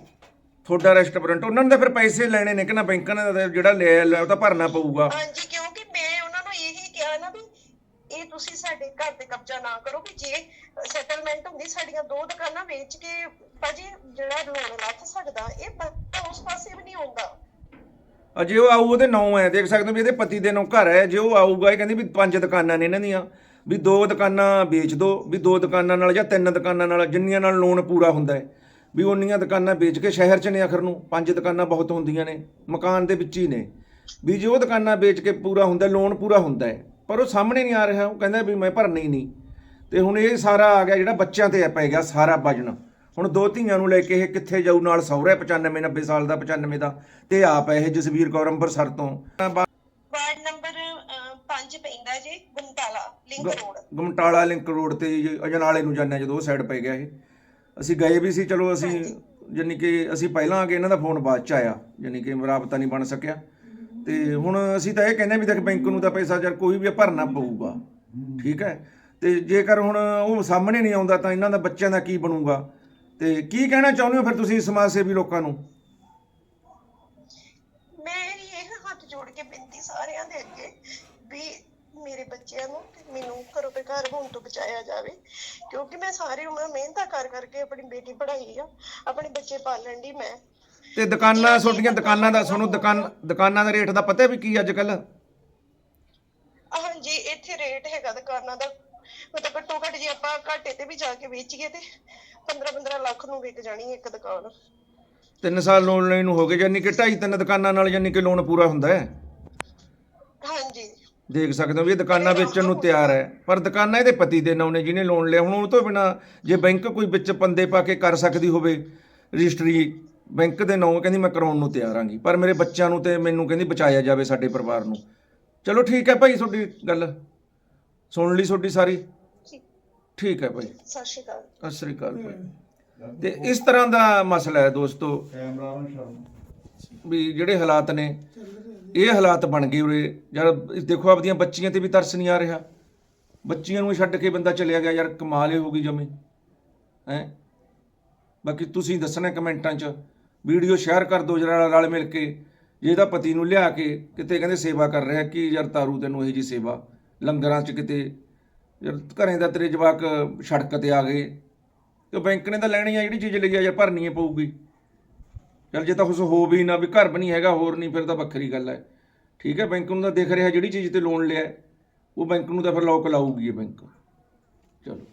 ਤੁਹਾਡਾ ਰੈਸਟੋਰੈਂਟ ਉਹਨਾਂ ਨੇ ਤਾਂ ਫਿਰ ਪੈਸੇ ਲੈਣੇ ਨੇ ਕਿ ਨਾ ਬੈਂਕਾਂ ਨੇ ਤਾਂ ਜਿਹੜਾ ਲਿਆ ਲਿਆ ਉਹ ਤਾਂ ਭਰਨਾ ਪਊਗਾ। ਹਾਂਜੀ ਕਿਉਂਕਿ ਮੈਂ ਉਹਨਾਂ ਨੂੰ ਇਹੀ ਕਿਹਾ ਨਾ ਵੀ ਇਹ ਤੁਸੀਂ ਸਾਡੇ ਘਰ ਤੇ ਕਬਜ਼ਾ ਨਾ ਕਰੋ ਕਿ ਜੇ ਸੈਟਲਮੈਂਟ ਹੁੰਦੀ ਸਾਡੀਆਂ ਦੋ ਦੁਕਾਨਾਂ ਵੇਚ ਕੇ ਭਾਜੀ ਜਿਹੜਾ ਲੋਨ ਲੱਥ ਸਕਦਾ ਇਹ ਬੰਦਾ ਉਸ ਪਾਸੇ ਵੀ ਨਹੀਂ ਆਉਂਦਾ ਅਜੇ ਉਹ ਆਊ ਉਹਦੇ ਨਾਂ ਹੈ ਦੇਖ ਸਕਦੇ ਹੋ ਵੀ ਇਹਦੇ ਪਤੀ ਦੇ ਨਾਂ ਘਰ ਹੈ ਜੇ ਉਹ ਆਊਗਾ ਇਹ ਕਹਿੰਦੀ ਵੀ ਪੰਜ ਦੁਕਾਨਾਂ ਨੇ ਇਹਨਾਂ ਦੀਆਂ। ਵੀ ਦੋ ਦੁਕਾਨਾਂ ਵੇਚ ਦੋ, ਵੀ ਦੋ ਦੁਕਾਨਾਂ ਨਾਲ ਜਾਂ ਤਿੰਨ ਦੁਕਾਨਾਂ ਨਾਲ, ਜਿੰਨੀਆਂ ਨਾਲ ਲੋਨ ਪੂਰਾ ਹੁੰਦਾ ਹੈ। ਵੀ ਉਨੀਆਂ ਦੁਕਾਨਾਂ ਵੇਚ ਕੇ ਸ਼ਹਿਰ 'ਚ ਨੇ ਆਖਰ ਨੂੰ, ਪੰਜ ਦੁਕਾਨਾਂ ਬਹੁਤ ਹੁੰਦੀਆਂ ਨੇ, ਮਕਾਨ ਦੇ ਵਿੱਚ ਹੀ ਨੇ। ਵੀ ਜੇ ਉਹ ਦੁਕਾਨਾਂ ਵੇਚ ਕੇ ਪੂਰਾ ਹੁੰਦਾ ਲੋਨ ਪੂਰਾ ਹੁੰਦਾ ਹੈ, ਪਰ ਉਹ ਸਾਹਮਣੇ ਨਹੀਂ ਆ ਰਿਹਾ, ਉਹ ਕਹਿੰਦਾ ਵੀ ਮੈਂ ਭਰਨਾ ਹੀ ਨਹੀਂ। ਤੇ ਹੁਣ ਇਹ ਸਾਰਾ ਆ ਗਿਆ, ਜਿਹੜਾ ਬੱਚਿਆਂ ਤੇ ਪੈ ਗਿਆ ਸਾਰਾ ਵਜਨ। ਹੁਣ ਦੋ ਧੀਆਂ ਨੂੰ ਲੈ ਕੇ ਇਹ ਕਿੱਥੇ ਜਾਊ, ਨਾਲ ਸਹੁਰਾ 95 90 ਸਾਲ ਦਾ 95 ਦਾ, ਤੇ ਆਪ ਇਹ ਜਸਵੀਰ ਕੌਰ ਅੰਬਰਸਰ ਤੋਂ। ਵਾਰਡ ਨੰਬਰ 5 ਪੈਂਦਾ ਜੀ Guntala link road. Gumtala link road ਤੇ ਜੀ ਅਜਨਾਲੇ ਨੂੰ ਜਾਂਦੇ ਹਾਂ ਜਦੋਂ ਉਹ ਸਾਈਡ ਪੈ ਗਿਆ ਇਹ। ਅਸੀਂ ਗਏ ਵੀ ਸੀ ਚਲੋ ਅਸੀਂ ਯਾਨੀ ਕਿ ਅਸੀਂ ਪਹਿਲਾਂ ਆ ਗਏ ਇਹਨਾਂ ਦਾ ਫੋਨ ਬਾਅਦ ਚ ਆਇਆ ਯਾਨੀ ਕਿ ਰਾਬਤਾ ਨਹੀਂ ਬਣ ਸਕਿਆ। ਤੇ ਹੁਣ ਅਸੀਂ ਤਾਂ ਇਹ ਕਹਿੰਦੇ ਵੀ ਦੇਖ ਬੈਂਕ ਨੂੰ ਤਾਂ ਪੈਸਾ ਯਾਰ ਕੋਈ ਵੀ ਭਰਨਾ ਪਊਗਾ ਠੀਕ ਹੈ? ਤੇ ਜੇਕਰ ਹੁਣ ਉਹ ਸਾਹਮਣੇ ਨਹੀਂ ਆਉਂਦਾ ਤਾਂ ਇਹਨਾਂ ਦਾ ਬੱਚਿਆਂ ਦਾ ਕੀ ਬਣੂਗਾ? ਤੇ ਕੀ ਕਹਿਣਾ ਚਾਹੁੰਦੇ ਹੋ ਫਿਰ ਤੁਸੀਂ ਸਮਾਜ ਸੇਵੀ ਲੋਕਾਂ ਨੂੰ? ਮੈਂ ਇਹ ਹੱਥ ਜੋੜ ਕੇ ਬੇਨਤੀ ਸਾਰਿਆਂ ਦੇ ਅੱਗੇ ਮੇਰੇ ਬੱਚਿਆਂ ਨੂੰ ਤੇ ਮੈਨੂੰ ਘਰੋਂ ਬੇਘਰ ਹੋਣ ਤੋਂ ਬਚਾਇਆ ਜਾਵੇ ਕਿਉਂਕਿ ਮੈਂ ਸਾਰੀ ਉਮਰ ਮਿਹਨਤਾਂ ਕਰ ਕਰਕੇ ਆਪਣੀ ਬੇਟੀ ਪੜ੍ਹਾਈ ਆ ਆਪਣੇ ਬੱਚੇ ਪਾਲਣ ਦੀ ਮੈਂ। ਤੇ ਦੁਕਾਨਾਂ ਛੋਟੀਆਂ ਦੁਕਾਨਾਂ ਦਾ ਤੁਹਾਨੂੰ ਦੁਕਾਨ ਦੁਕਾਨਾਂ ਦਾ ਰੇਟ ਦਾ ਪਤਾ ਵੀ ਕੀ ਅੱਜ ਕੱਲ ਹਾਂਜੀ ਇੱਥੇ ਰੇਟ ਹੈਗਾ ਦੁਕਾਨਾਂ ਦਾ। ਮਤਲਬ ਘੱਟੋ ਘੱਟ ਜੇ ਆਪਾਂ ਘਾਟੇ ਤੇ ਵੀ ਜਾ ਕੇ ਵੇਚੀਏ ਤੇ 15 15 ਲੱਖ ਨੂੰ ਵਿਕ ਜਾਣੀ ਇੱਕ ਦੁਕਾਨ। ਤਿੰਨ ਸਾਲ ਲੋਨ ਲੈਣ ਨੂੰ ਹੋ ਗਏ ਯਾਨੀ ਕਿ ਢਾਈ ਤਿੰਨ ਦੁਕਾਨਾਂ ਨਾਲ ਯਾਨੀ ਕਿ ਲੋਨ ਪੂਰਾ ਹੁੰਦਾ ਹੈ। ਹਾਂਜੀ। ਦੇਖ ਸਕਦੇ ਹੋ ਵੀ ਇਹ ਦੁਕਾਨਾਂ ਵੇਚਣ ਨੂੰ ਤਿਆਰ ਹੈ। ਪਰ ਦੁਕਾਨਾਂ ਇਹਦੇ ਪਤੀ ਦੇ ਨਾਂ ਨੇ ਜਿਹਨੇ ਲੋਨ ਲਿਆ। ਹੁਣ ਉਹ ਤੋਂ ਬਿਨਾ ਜੇ ਬੈਂਕ ਕੋਈ ਵਿੱਚ ਪੰਦੇ ਪਾ ਕੇ ਕਰ ਸਕਦੀ ਹੋਵੇ ਰਜਿਸਟਰੀ ਬੈਂਕ ਦੇ ਨਾਂ ਕਹਿੰਦੀ ਮੈਂ ਕਰਾਉਣ ਨੂੰ ਤਿਆਰ ਆਂਗੀ ਪਰ ਮੇਰੇ ਬੱਚਿਆਂ ਨੂੰ ਤੇ ਮੈਨੂੰ ਕਹਿੰਦੀ ਬਚਾਇਆ ਜਾਵੇ ਸਾਡੇ ਪਰਿਵਾਰ ਨੂੰ। ਚਲੋ ਠੀਕ ਹੈ ਭਾਈ ਤੁਹਾਡੀ ਗੱਲ। ਸੁਣ ਲਈ ਤੁਹਾਡੀ ਸਾਰੀ? ਠੀਕ। ਠੀਕ ਹੈ ਭਾਈ। ਸਤਿ ਸ਼੍ਰੀ ਅਕਾਲ। ਸਤਿ ਸ੍ਰੀ ਅਕਾਲ ਭਾਈ। ਤੇ ਇਸ ਤਰ੍ਹਾਂ ਦਾ ਮਸਲਾ ਹੈ ਦੋਸਤੋ ਵੀ ਜਿਹੜੇ ਹਾਲਾਤ ਨੇ ਇਹ ਹਾਲਾਤ ਬਣ ਗਏ ਉਰੇ। ਯਾਰ ਦੇਖੋ, ਆਪਦੀਆਂ ਬੱਚੀਆਂ ਤੇ ਵੀ ਤਰਸ ਨਹੀਂ ਆ ਰਿਹਾ। ਬੱਚੀਆਂ ਨੂੰ ਛੱਡ ਕੇ ਬੰਦਾ ਚਲਿਆ ਗਿਆ, ਯਾਰ, ਕਮਾਲ ਹੀ ਹੋ ਗਈ ਜਮੇ। ਹੈ? ਬਾਕੀ ਤੁਸੀਂ ਦੱਸਣਾ ਕਮੈਂਟਾਂ 'ਚ, ਵੀਡੀਓ ਸ਼ੇਅਰ ਕਰ ਦਿਓ ਜਰਾ ਰਲ ਮਿਲ ਕੇ। ਜੇ ਇਹਦਾ ਪਤੀ ਨੂੰ ਲਿਆ ਕੇ ਕਿਤੇ ਕਹਿੰਦੇ ਸੇਵਾ ਕਰ ਰਿਹਾ, ਕਿ ਯਾਰ ਤਾਰੂ ਤੈਨੂੰ ਇਹ ਜੀ ਸੇਵਾ? ਲੰਗਰਾਂ 'ਚ ਕਿਤੇ। ਯਾਰ, ਘਰੇ ਦਾ ਤੇਰੇ ਜਵਾਕ ਸੜਕ ਤੇ ਆ ਗਏ। ਤੇ ਬੈਂਕ ਨੇ ਤਾਂ ਲੈਣੀ ਆ ਜਿਹੜੀ ਚੀਜ਼ ਲਈ ਆ, ਯਾਰ, ਭਰਨੀ ਪਊਗੀ। ਚਲ ਜੇ ਤਾਂ ਕੁਛ ਹੋ ਵੀ ਨਾ ਵੀ ਘਰ ਵੀ ਨਹੀਂ ਹੈਗਾ, ਹੋਰ ਨਹੀਂ, ਫਿਰ ਤਾਂ ਵੱਖਰੀ ਗੱਲ ਹੈ। ਠੀਕ ਹੈ, ਬੈਂਕ ਨੂੰ ਤਾਂ ਦੇਖ ਰਿਹਾ ਜਿਹੜੀ ਚੀਜ਼ ਤੇ ਲੋਨ ਲਿਆ ਉਹ ਬੈਂਕ ਨੂੰ ਤਾਂ ਫਿਰ ਲੋਕ ਲਾਊਗੀ ਇਹ ਬੈਂਕ। ਚਲੋ।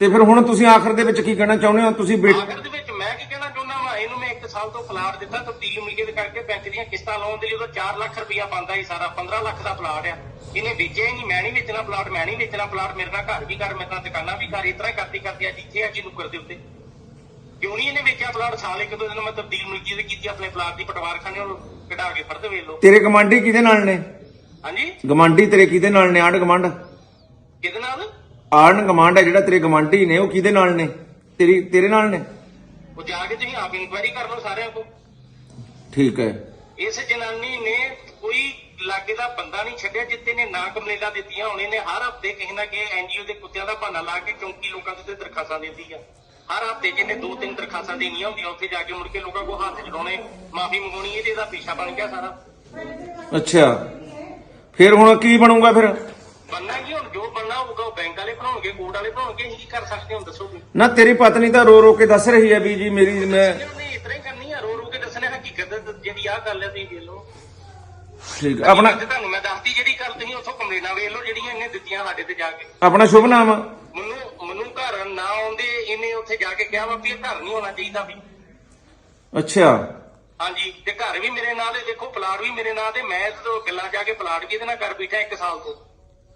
ਤੇ ਫਿਰ ਹੁਣ ਤੁਸੀਂ ਆਖਰ ਦੇ ਵਿੱਚ ਕੀ ਕਹਿਣਾ ਚਾਹੁੰਦੇ ਹੋ? ਤੁਸੀਂ ਆਖਰ ਦੇ ਵਿੱਚ ਮੈਂ ਕੀ ਕਹਿਣਾ ਚਾਹੁੰਦਾ ਵਾਂ, ਇਹਨੂੰ ਮੈਂ 1 ਸਾਲ ਤੋਂ ਪਲਾਟ ਦਿੱਤਾ ਤਬਦੀਲੀ ਮਿਲਕੀਅਤ ਕਰਕੇ ਬੈਂਕ ਦੀਆਂ ਕਿਸ਼ਤਾਂ ਲਾਉਣ ਦੇ ਲਈ ਉਹਦਾ 4 ਲੱਖ ਰੁਪਇਆ ਬੰਦਾ ਹੀ ਸਾਰਾ 15 ਲੱਖ ਦਾ ਪਲਾਟ ਆ। ਇਹਨੇ ਵੇਚਿਆ ਹੀ ਨਹੀਂ, ਮੈਂ ਨਹੀਂ ਵੇਚਣਾ ਪਲਾਟ ਮੈਂ ਨਹੀਂ ਵੇਚਣਾ ਪਲਾਟ ਮੇਰੇ ਨਾਲ ਘਰ ਵੀ ਕਰ, ਮੇਰੇ ਨਾਲ ਦੁਕਾਨਾਂ ਵੀ ਕਰ, ਇਸ ਤਰ੍ਹਾਂ ਕਰਦੀ ਕਰਦੀ ਅੱਜ ਇੱਥੇ ਆ ਜੀ ਨੁੱਕਰ ਦੇ ਉੱਤੇ। ਕਿਉਂ ਨਹੀਂ ਇਹਨੇ ਵੇਚਿਆ ਪਲਾਟ ਸਾਲ ਇੱਕ ਦੋ ਦਿਨ ਮੈਂ ਤਬਦੀਲ ਮਿਲਕੀਅਤ ਕੀਤੀ ਆਪਣੇ ਪਲਾਟ ਦੀ ਪਟਵਾਰਖਾਨੇ ਨੂੰ ਕਢਾ ਕੇ ਫਰਦ ਵੇਚ ਲਓ। ਤੇਰੇ ਗਮਾਂਡੀ ਕਿਹਦੇ ਨਾਲ ਨੇ? ਹਾਂਜੀ? ਗਮਾਂਡੀ ਤੇਰੇ ਕਿਹਦੇ ਨਾਲ ਨੇ? ਆਂਢ ਗਮਾਂਡ ਕਿਹਦੇ ਨਾਲ? ਆਂਢ ਗਮਾਂਡ ਹੈ ਜਿਹੜਾ ਤੇਰੇ ਗਮਾਂਡੀ ਨੇ ਉਹ ਕਿਹਦੇ ਨਾਲ ਨੇ? ਤੇਰੀ ਤੇਰੇ ਨਾਲ ਨੇ? ਉਹ ਜਾ ਕੇ ਤੁਸੀਂ ਆਪ ਇਨਕੁਆਇਰੀ ਕਰ ਲਓ ਸਾਰਿਆਂ ਕੋਲ। ਠੀਕ ਹੈ। ਇਸ ਜਨਾਨੀ ਨੇ ਕੋਈ ਲਾਗੇ ਦਾ ਬੰਦਾ ਨਹੀਂ ਛੱਡਿਆ ਜਿੱਤੇ ਨੇ ਨਾ ਕੰਪਲੇਂਟਾਂ ਦਿੱਤੀਆਂ ਹੋਣੇ ਨੇ ਹਰ ਹਫ਼ਤੇ ਕਿਸੇ ਨਾ ਕਿਸੇ ਐਨਜੀਓ ਦੇ ਕੁੱਤਿਆਂ ਦਾ ਬਹਾਨਾ ਲਾ ਕੇ ਚੌਂਕੀ ਲੋਕਾਂ ਦੇ ਉੱਤੇ ਦਰਖਾਸਤਾਂ ਦਿੰਦੀ ਆ। ਹਰ ਹਫ਼ਤੇ ਜਿਹਨੇ ਦੋ ਤਿੰਨ ਦਰਖਾਸਤਾਂ ਦੇਣੀਆਂ ਹੁੰਦੀਆਂ ਉੱਥੇ ਜਾ ਕੇ ਮੁੜ ਕੇ ਲੋਕਾਂ ਕੋਲ ਹੱਥ ਜੜਾਉਣੇ ਮਾਫੀ ਮੰਗਾਉਣੀ ਇਹਦੇ ਦਾ ਪੀਛਾ ਬਣ ਗਿਆ ਸਾਰਾ। ਅੱਛਾ। ਫਿਰ ਹੁਣ ਕੀ ਬਣੂਗਾ ਫਿਰ? ਬੰਨਾ ਕੀ ਹੁਣ ਜੋ ਬੰਨਾ ਹੋਊਗਾ ਉਹ ਬੈਂਕ ਵਾਲੇ ਬਣਾਉਣਗੇ ਕੋਰਟ ਵਾਲੇ ਅਸੀਂ ਕੀ ਕਰ ਸਕਦੇ ਹਾਂ ਦੱਸੋ ਵੀ ਨਾ ਤੇਰੀ ਪਤਨੀ ਤਾਂ ਰੋ ਰੋ ਕੇ ਦੱਸ ਰਹੀ ਹੈ ਵੀ ਜੀ ਮੇਰੀ ਮੈਂ ਇਸ ਤਰ੍ਹਾਂ ਹੀ ਕਰਨੀ ਆ ਰੋ ਰੋ ਕੇ ਦੱਸਣਾ ਹਕੀਕਤ ਜਿਹੜੀ ਆਹ ਗੱਲ ਹੈ ਤੁਸੀਂ ਵੇਖ ਲਓ। ਠੀਕ ਹੈ। ਆਪਣਾ ਤੁਹਾਨੂੰ ਮੈਂ ਦੱਸਤੀ ਜਿਹੜੀ ਗੱਲ ਤੁਸੀਂ ਉੱਥੋਂ ਕੰਪਲੇਨਾਂ ਵੇਖ ਲਓ ਜਿਹੜੀਆਂ ਇਹਨੇ ਦਿੱਤੀਆਂ ਸਾਡੇ ਤੇ ਜਾ ਕੇ। ਆਪਣਾ ਸ਼ੁਭ ਨਾਮ? ਮੈਨੂੰ ਮੈਨੂੰ ਘਰ ਨਾ ਆਉਂਦੇ ਇਹਨੇ ਉੱਥੇ ਜਾ ਕੇ ਕਿਹਾ ਵਾ ਵੀ ਇਹ ਘਰ ਨਹੀਂ ਹੋਣਾ ਚਾਹੀਦਾ ਵੀ। ਅੱਛਾ। ਹਾਂਜੀ ਤੇ ਘਰ ਵੀ ਮੇਰੇ ਨਾਂ ਦੇ ਦੇਖੋ ਪਲਾਟ ਵੀ ਮੇਰੇ ਨਾਂ ਤੇ ਮੈਂ ਜਦੋਂ ਗੱਲਾਂ ਜਾ ਕੇ ਪਲਾਟ ਵੀ ਇਹਦੇ ਨਾਲ ਕਰ ਬੈਠਾ ਇੱਕ ਸਾਲ ਤੋਂ।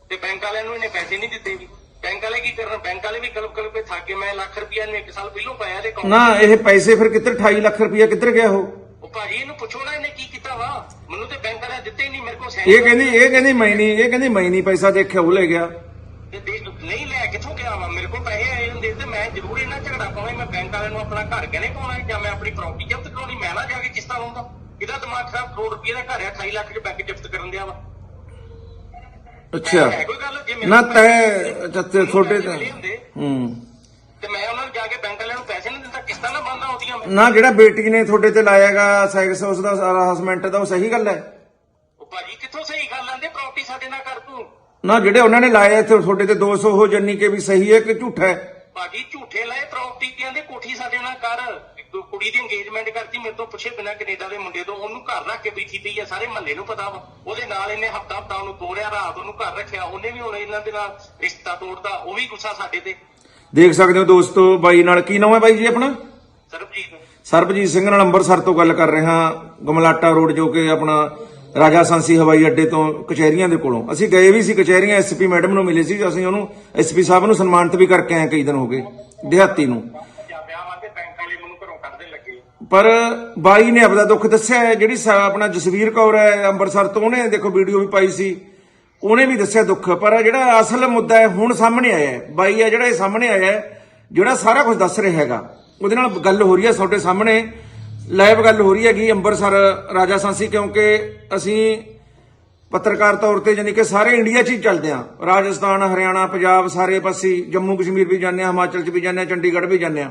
ਤੇ ਬੈਂਕ ਵਾਲਿਆਂ ਨੂੰ ਇਹਨੇ ਪੈਸੇ ਨਹੀਂ ਦਿੱਤੇ ਵੀ। ਬੈਂਕ ਵਾਲੇ ਕੀ ਕਰਨ? ਬੈਂਕ ਵਾਲੇ ਵੀ ਕਲਪ ਕਲਪ ਕੇ ਥੱਕ ਕੇ ਮੈਂ ਲੱਖ ਰੁਪਇਆ ਇਹਨੇ ਇੱਕ ਸਾਲ ਪਹਿਲੋਂ ਪਾਇਆ ਤੇ ਨਾ ਇਹ ਪੈਸੇ ਫਿਰ ਕਿੱਧਰ 28 ਲੱਖ ਰੁਪਇਆ ਕਿੱਧਰ ਗਿਆ ਉਹ? ਉਹ ਭਾਜੀ ਇਹਨੂੰ ਪੁੱਛੋ ਨਾ ਇਹਨੇ ਕੀ ਕੀਤਾ ਵਾ? ਮੈਨੂੰ ਤੇ ਬੈਂਕ ਵਾਲਿਆਂ ਦਿੱਤੇ ਹੀ ਨਹੀਂ ਮੇਰੇ ਕੋਲ ਇਹ ਕਹਿੰਦੀ ਇਹ ਕਹਿੰਦੀ ਮੈਂ ਨਹੀਂ ਇਹ ਕਹਿੰਦੀ ਮੈਂ ਨਹੀਂ ਪੈਸਾ ਦੇਖਿਆ ਉਹ ਲੈ ਗਿਆ। ਤੇ ਦੇ- ਨਹੀਂ ਲੈ ਕਿੱਥੋਂ ਗਿਆ ਵਾ? ਮੇਰੇ ਕੋਲ ਪੈਸੇ ਆਏ ਹੁੰਦੇ ਤੇ ਮੈਂ ਜ਼ਰੂਰ ਇਹਨਾਂ ਝਗੜਾ ਪਾਉਣਾ ਮੈਂ ਬੈਂਕ ਵਾਲਿਆਂ ਨੂੰ ਆਪਣਾ ਘਰ ਕਹਿੰਦੇ ਪਾਉਣਾ ਜਾਂ ਮੈਂ ਆਪਣੀ ਪ੍ਰਾਪਰਟੀ ਜ਼ਬਤ ਕਰਾਉਣੀ ਮੈਂ ਨਾ ਜਾ ਕੇ ਕਿਸ਼ਤਾਂ ਲਾਉਂਦਾ ਇਹਦਾ ਦਿਮਾਗ ਖਰਾਬ ਕਰੋੜ ਰੁਪਏ ਦਾ ਘਰ ਆ 28 ਲੱਖ ਚ ਬੈਂਕ ਜ਼ਬਤ ਕਰਨ ਦਿਆ ਵਾ। ਅੱਛਾ। ਨਾ ਤੈ ਪੈਸੇ- ਅੱਛਾ ਤੇ ਹੂੰ। ਤੇ ਮੈਂ ਉਹਨਾਂ ਨੂੰ ਜਾ ਕੇ ਬੈਂਕ ਵਾਲਿਆਂ ਨੂੰ ਪੈਸੇ ਨਹੀਂ ਦਿੰਦਾ ਕਿਸ਼ਤਾਂ ਨਾ ਬੰਦਾ ਆਉਂਦੀਆਂ ਮੈਂ। ਨਾ ਜਿਹੜਾ ਬੇਟੀ ਨੇ ਤੁਹਾਡੇ ਤੇ ਲਾਇਆਗਾ ਸੈਕਸ ਉਸ ਦਾ ਹਸਬੈਂਡ ਦਾ ਉਹ ਸਹੀ ਗੱਲ ਹੈ? ਉਹ ਭਾਜੀ ਕਿੱਥੋਂ ਸਹੀ ਗੱਲ ਆਂਦੇ? ਪ੍ਰਾਪਰਟੀ ਸਾਡੇ ਨਾਲ ਕਰ ਤੂੰ। ਨਾ ਜਿਹੜੇ ਉਹਨਾਂ ਨੇ ਲਾਇਆ ਇੱਥੇ ਤੁਹਾਡੇ ਤੇ 200 ਉਹ ਜੰਨੀ ਕੇ ਵੀ ਸਹੀ ਹੈ ਕਿ ਝੂਠਾ ਹੈ? ਭਾਜੀ ਝੂਠੇ ਲਾਏ ਪ੍ਰਾਪਰਟੀ ਕਹਿੰਦੇ ਕੋਠੀ ਸਾਡੇ ਨਾਲ ਕਰ। ਕੁੜੀ ਦੀ ਇੰਗੇਜਮੈਂਟ ਕਰਤੀ ਮੇਰੇ ਤੋਂ ਪੁੱਛੇ ਬਿਨਾ ਕੈਨੇਡਾ ਦੇ ਮੁੰਡੇ ਤੋਂ ਉਹਨੂੰ ਘਰ ਰੱਖ ਕੇ ਬੈਠੀ ਪਈ ਆ ਸਾਰੇ ਮਹੱਲੇ ਨੂੰ ਪਤਾ ਵਾ। ਉਹਦੇ ਨਾਲ ਇਹਨੇ ਹਫਤਾ ਹਫਤਾ ਉਹਨੂੰ ਤੋੜਿਆ ਰਾਤ ਉਹਨੂੰ ਘਰ ਰੱਖਿਆ। ਉਹਨੇ ਵੀ ਹੁਣ ਇਹਨਾਂ ਦੇ ਨਾਲ ਰਿਸ਼ਤਾ ਤੋੜਦਾ ਉਹ ਵੀ ਗੁੱਸਾ ਸਾਡੇ ਤੇ। ਦੇਖ ਸਕਦੇ ਹੋ ਦੋਸਤੋ ਬਾਈ ਨਾਲ ਕੀ ਨਾਮ ਹੈ ਬਾਈ ਜੀ ਆਪਣਾ? ਸਰਬਜੀਤ। ਸਰਬਜੀਤ ਸਿੰਘ ਨਾਲ ਅੰਮ੍ਰਿਤਸਰ ਤੋਂ ਗੱਲ ਕਰ ਰਹੇ ਹਾਂ। ਗਮਲਾਟਾ ਰੋਡ ਜੋ ਕਿ ਆਪਣਾ ਰਾਜਾ ਸਾਂਸੀ ਹਵਾਈ ਅੱਡੇ ਤੋਂ ਕਚਹਿਰੀਆਂ ਦੇ ਕੋਲੋਂ। ਅਸੀਂ ਗਏ ਵੀ ਸੀ ਕਚਹਿਰੀਆਂ ਐਸਪੀ ਮੈਡਮ ਨੂੰ ਮਿਲੇ ਸੀ ਅਸੀਂ ਉਹਨੂੰ ਐਸਪੀ ਸਾਹਿਬ ਨੂੰ ਸਨਮਾਨਿਤ ਵੀ ਕਰਕੇ ਆਏ ਕਈ ਦਿਨ ਹੋ ਗਏ, ਦਿਹਾਤੀ ਨੂੰ। ਪਰ ਬਾਈ ਨੇ ਆਪਦਾ ਦੁੱਖ ਦੱਸਿਆ ਜਿਹੜੀ ਆਪਣਾ ਜਸਵੀਰ ਕੌਰ ਹੈ ਅੰਮ੍ਰਿਤਸਰ ਤੋਂ, ਉਹਨੇ ਦੇਖੋ ਵੀਡੀਓ ਵੀ ਪਾਈ ਸੀ, ਉਹਨੇ ਵੀ ਦੱਸਿਆ ਦੁੱਖ, ਪਰ ਜਿਹੜਾ ਅਸਲ ਮੁੱਦਾ ਹੈ, ਹੁਣ ਸਾਹਮਣੇ ਆਇਆ ਹੈ। ਬਾਈ ਹੈ ਜਿਹੜਾ ਇਹ ਸਾਹਮਣੇ ਆਇਆ ਹੈ, ਜਿਹੜਾ ਸਾਰਾ ਕੁਝ ਦੱਸ ਰਿਹਾ ਹੈਗਾ, ਉਹਦੇ ਨਾਲ ਗੱਲ ਹੋ ਰਹੀ ਹੈ ਤੁਹਾਡੇ ਸਾਹਮਣੇ। ਲਾਈਵ ਗੱਲ ਹੋ ਰਹੀ ਹੈਗੀ ਅੰਮ੍ਰਿਤਸਰ ਰਾਜਾ ਸਾਂਸੀ ਕਿਉਂਕਿ ਅਸੀਂ ਪੱਤਰਕਾਰ ਤੌਰ ਤੇ ਯਾਨੀ ਕਿ ਸਾਰੇ ਇੰਡੀਆ 'ਚ ਹੀ ਚੱਲਦੇ ਆ ਰਾਜਸਥਾਨ ਹਰਿਆਣਾ ਪੰਜਾਬ ਸਾਰੇ ਪਾਸੇ ਜੰਮੂ ਕਸ਼ਮੀਰ ਵੀ ਜਾਂਦੇ ਆ ਹਿਮਾਚਲ 'ਚ ਵੀ ਜਾਂਦੇ ਆ ਚੰਡੀਗੜ੍ਹ ਵੀ ਜਾਂਦੇ ਆ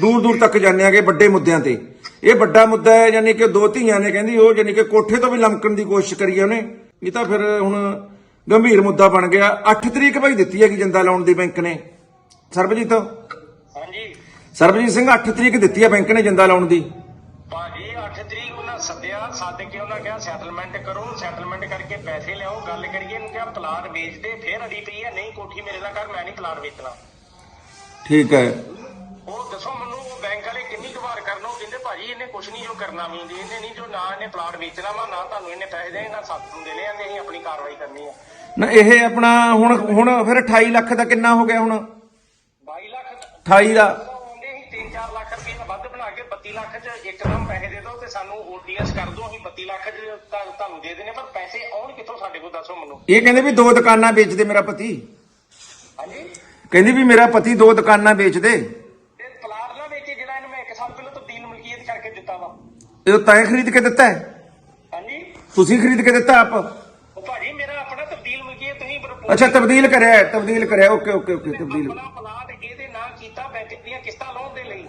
ਦੂਰ ਦੂਰ ਤੱਕ ਜਾਂਦੇ ਆਗੇ ਵੱਡੇ ਮੁੱਦਿਆਂ ਤੇ। ਇਹ ਵੱਡਾ ਮੁੱਦਾ ਹੈ ਯਾਨੀ ਕਿ ਦੋ ਧੀਆਂ ਨੇ ਕਹਿੰਦੀ ਉਹ ਯਾਨੀ ਕਿ ਕੋਠੇ ਤੋਂ ਵੀ ਲਮਕਣ ਦੀ ਕੋਸ਼ਿਸ਼ ਕਰੀ ਉਹਨੇ। ਇਹ ਤਾਂ ਫਿਰ ਹੁਣ ਗੰਭੀਰ ਮੁੱਦਾ ਬਣ ਗਿਆ। 8 ਤਰੀਕ ਭਾਈ ਦਿੱਤੀ ਹੈਗੀ ਜਿੰਦਾ ਲਾਉਣ ਦੀ ਬੈਂਕ ਨੇ। ਸਰਬਜੀਤ? ਹਾਂਜੀ। ਸਰਬਜੀਤ ਸਿੰਘ 8 ਤਰੀਕ ਦਿੱਤੀ ਹੈ ਬੈਂਕ ਨੇ ਜਿੰਦਾ ਲਾਉਣ ਦੀ। ਕਿਹਾ ਸੈਟਲਮੈਂਟ ਕਰੋ ਸੈਟਲਮੈਂਟ ਕਰਕੇ ਪੈਸੇ ਲਿਆਓ ਗੱਲ ਕਰੀਏ ਇਹਨੂੰ ਕਿਹਾ ਪਲਾਟ ਵੇਚ ਦੇ ਫੇਰ ਅੜੀ ਪਈ ਹੈ ਨਹੀਂ ਕੋਠੀ ਮੇਰੇ ਨਾਲ ਕਰ ਮੈਂ ਨਹੀਂ ਪਲਾਟ ਵੇਚਣਾ। ਠੀਕ ਹੈ। ਉਹ ਦੱਸੋ ਮੈਨੂੰ ਉਹ ਬੈਂਕ ਵਾਲੇ ਕਿੰਨੀ ਵਾਰ ਕਰਨ ਕਹਿੰਦੇ ਭਾਜੀ ਇਹਨੇ ਕੁਛ ਨਹੀਂ ਜੋ ਕਰਨਾ ਵੀ ਇਹਨੇ ਨਹੀਂ ਜੋ ਨਾ ਇਹਨੇ ਪਲਾਟ ਵੇਚਣਾ ਵਾ ਨਾ ਤੁਹਾਨੂੰ ਇਹਨੇ ਪੈਸੇ ਦੇਣੇ ਨਾ ਸੱਤ ਨੂੰ ਦੇਣੇ ਆ ਤੇ ਅਸੀਂ ਆਪਣੀ ਕਾਰਵਾਈ ਕਰਨੀ ਆ। ਨਾ ਇਹ ਆਪਣਾ ਹੁਣ ਹੁਣ ਫਿਰ 28 ਲੱਖ ਦਾ ਕਿੰਨਾ ਹੋ ਗਿਆ ਹੁਣ? 22 ਲੱਖ 28 ਦਾ। ਇੱਕਦਮ ਪੈਸੇ ਦੇ ਦਿਓ ਤੇ ਸਾਨੂੰ ਓਡੀਐਸ ਕਰ ਦਿਓ ਅਸੀਂ 32 ਲੱਖ ਤੁਹਾਨੂੰ ਦੇ ਦੇਣੇ ਪਰ ਪੈਸੇ ਆਉਣ ਕਿੱਥੋਂ ਸਾਡੇ ਕੋਲ ਦੱਸੋ ਮੈਨੂੰ। ਇਹ ਕਹਿੰਦੇ ਵੀ ਦੋ ਦੁਕਾਨਾਂ ਵੇਚ ਦੇ ਮੇਰਾ ਪਤੀ। ਹਾਂਜੀ? ਕਹਿੰਦੀ ਵੀ ਮੇਰਾ ਪਤੀ ਦੋ ਦੁਕਾਨਾਂ ਵੇਚ ਦੇ ਤੇ ਪਲਾਟ ਨਾ ਵੇਚੇ ਜਿਹੜਾ ਇਹਨੂੰ ਮੈਂ 1 ਸਾਲ ਪਹਿਲਾਂ ਤਬਦੀਲ ਮਲਕੀਅਤ ਕਰਕੇ ਦਿੱਤਾ ਵਾ। ਇਹ ਤੈਂ ਖਰੀਦ ਕੇ ਦਿੱਤਾ ਹੈ? ਹਾਂਜੀ? ਤੁਸੀਂ ਖਰੀਦ ਕੇ ਦਿੱਤਾ ਆਪ? ਉਹ ਭਾਜੀ ਮੇਰਾ ਆਪਣਾ ਤਬਦੀਲ ਮਲਕੀਅਤ ਤੁਸੀਂ ਪ੍ਰਪੋਜ਼ ਅੱਛਾ ਤਬਦੀਲ ਕਰਿਆ ਹੈ, ਤਬਦੀਲ ਕਰਿਆ ਓਕੇ ਓਕੇ ਓਕੇ ਤਬਦੀਲ। ਆਪਣਾ ਪਲਾਟ ਇਹਦੇ ਨਾਂ ਕੀਤਾ ਬੈਂਕ ਦੀਆਂ ਕਿਸ਼ਤਾਂ ਲਾਉਣ ਦੇ ਲਈ।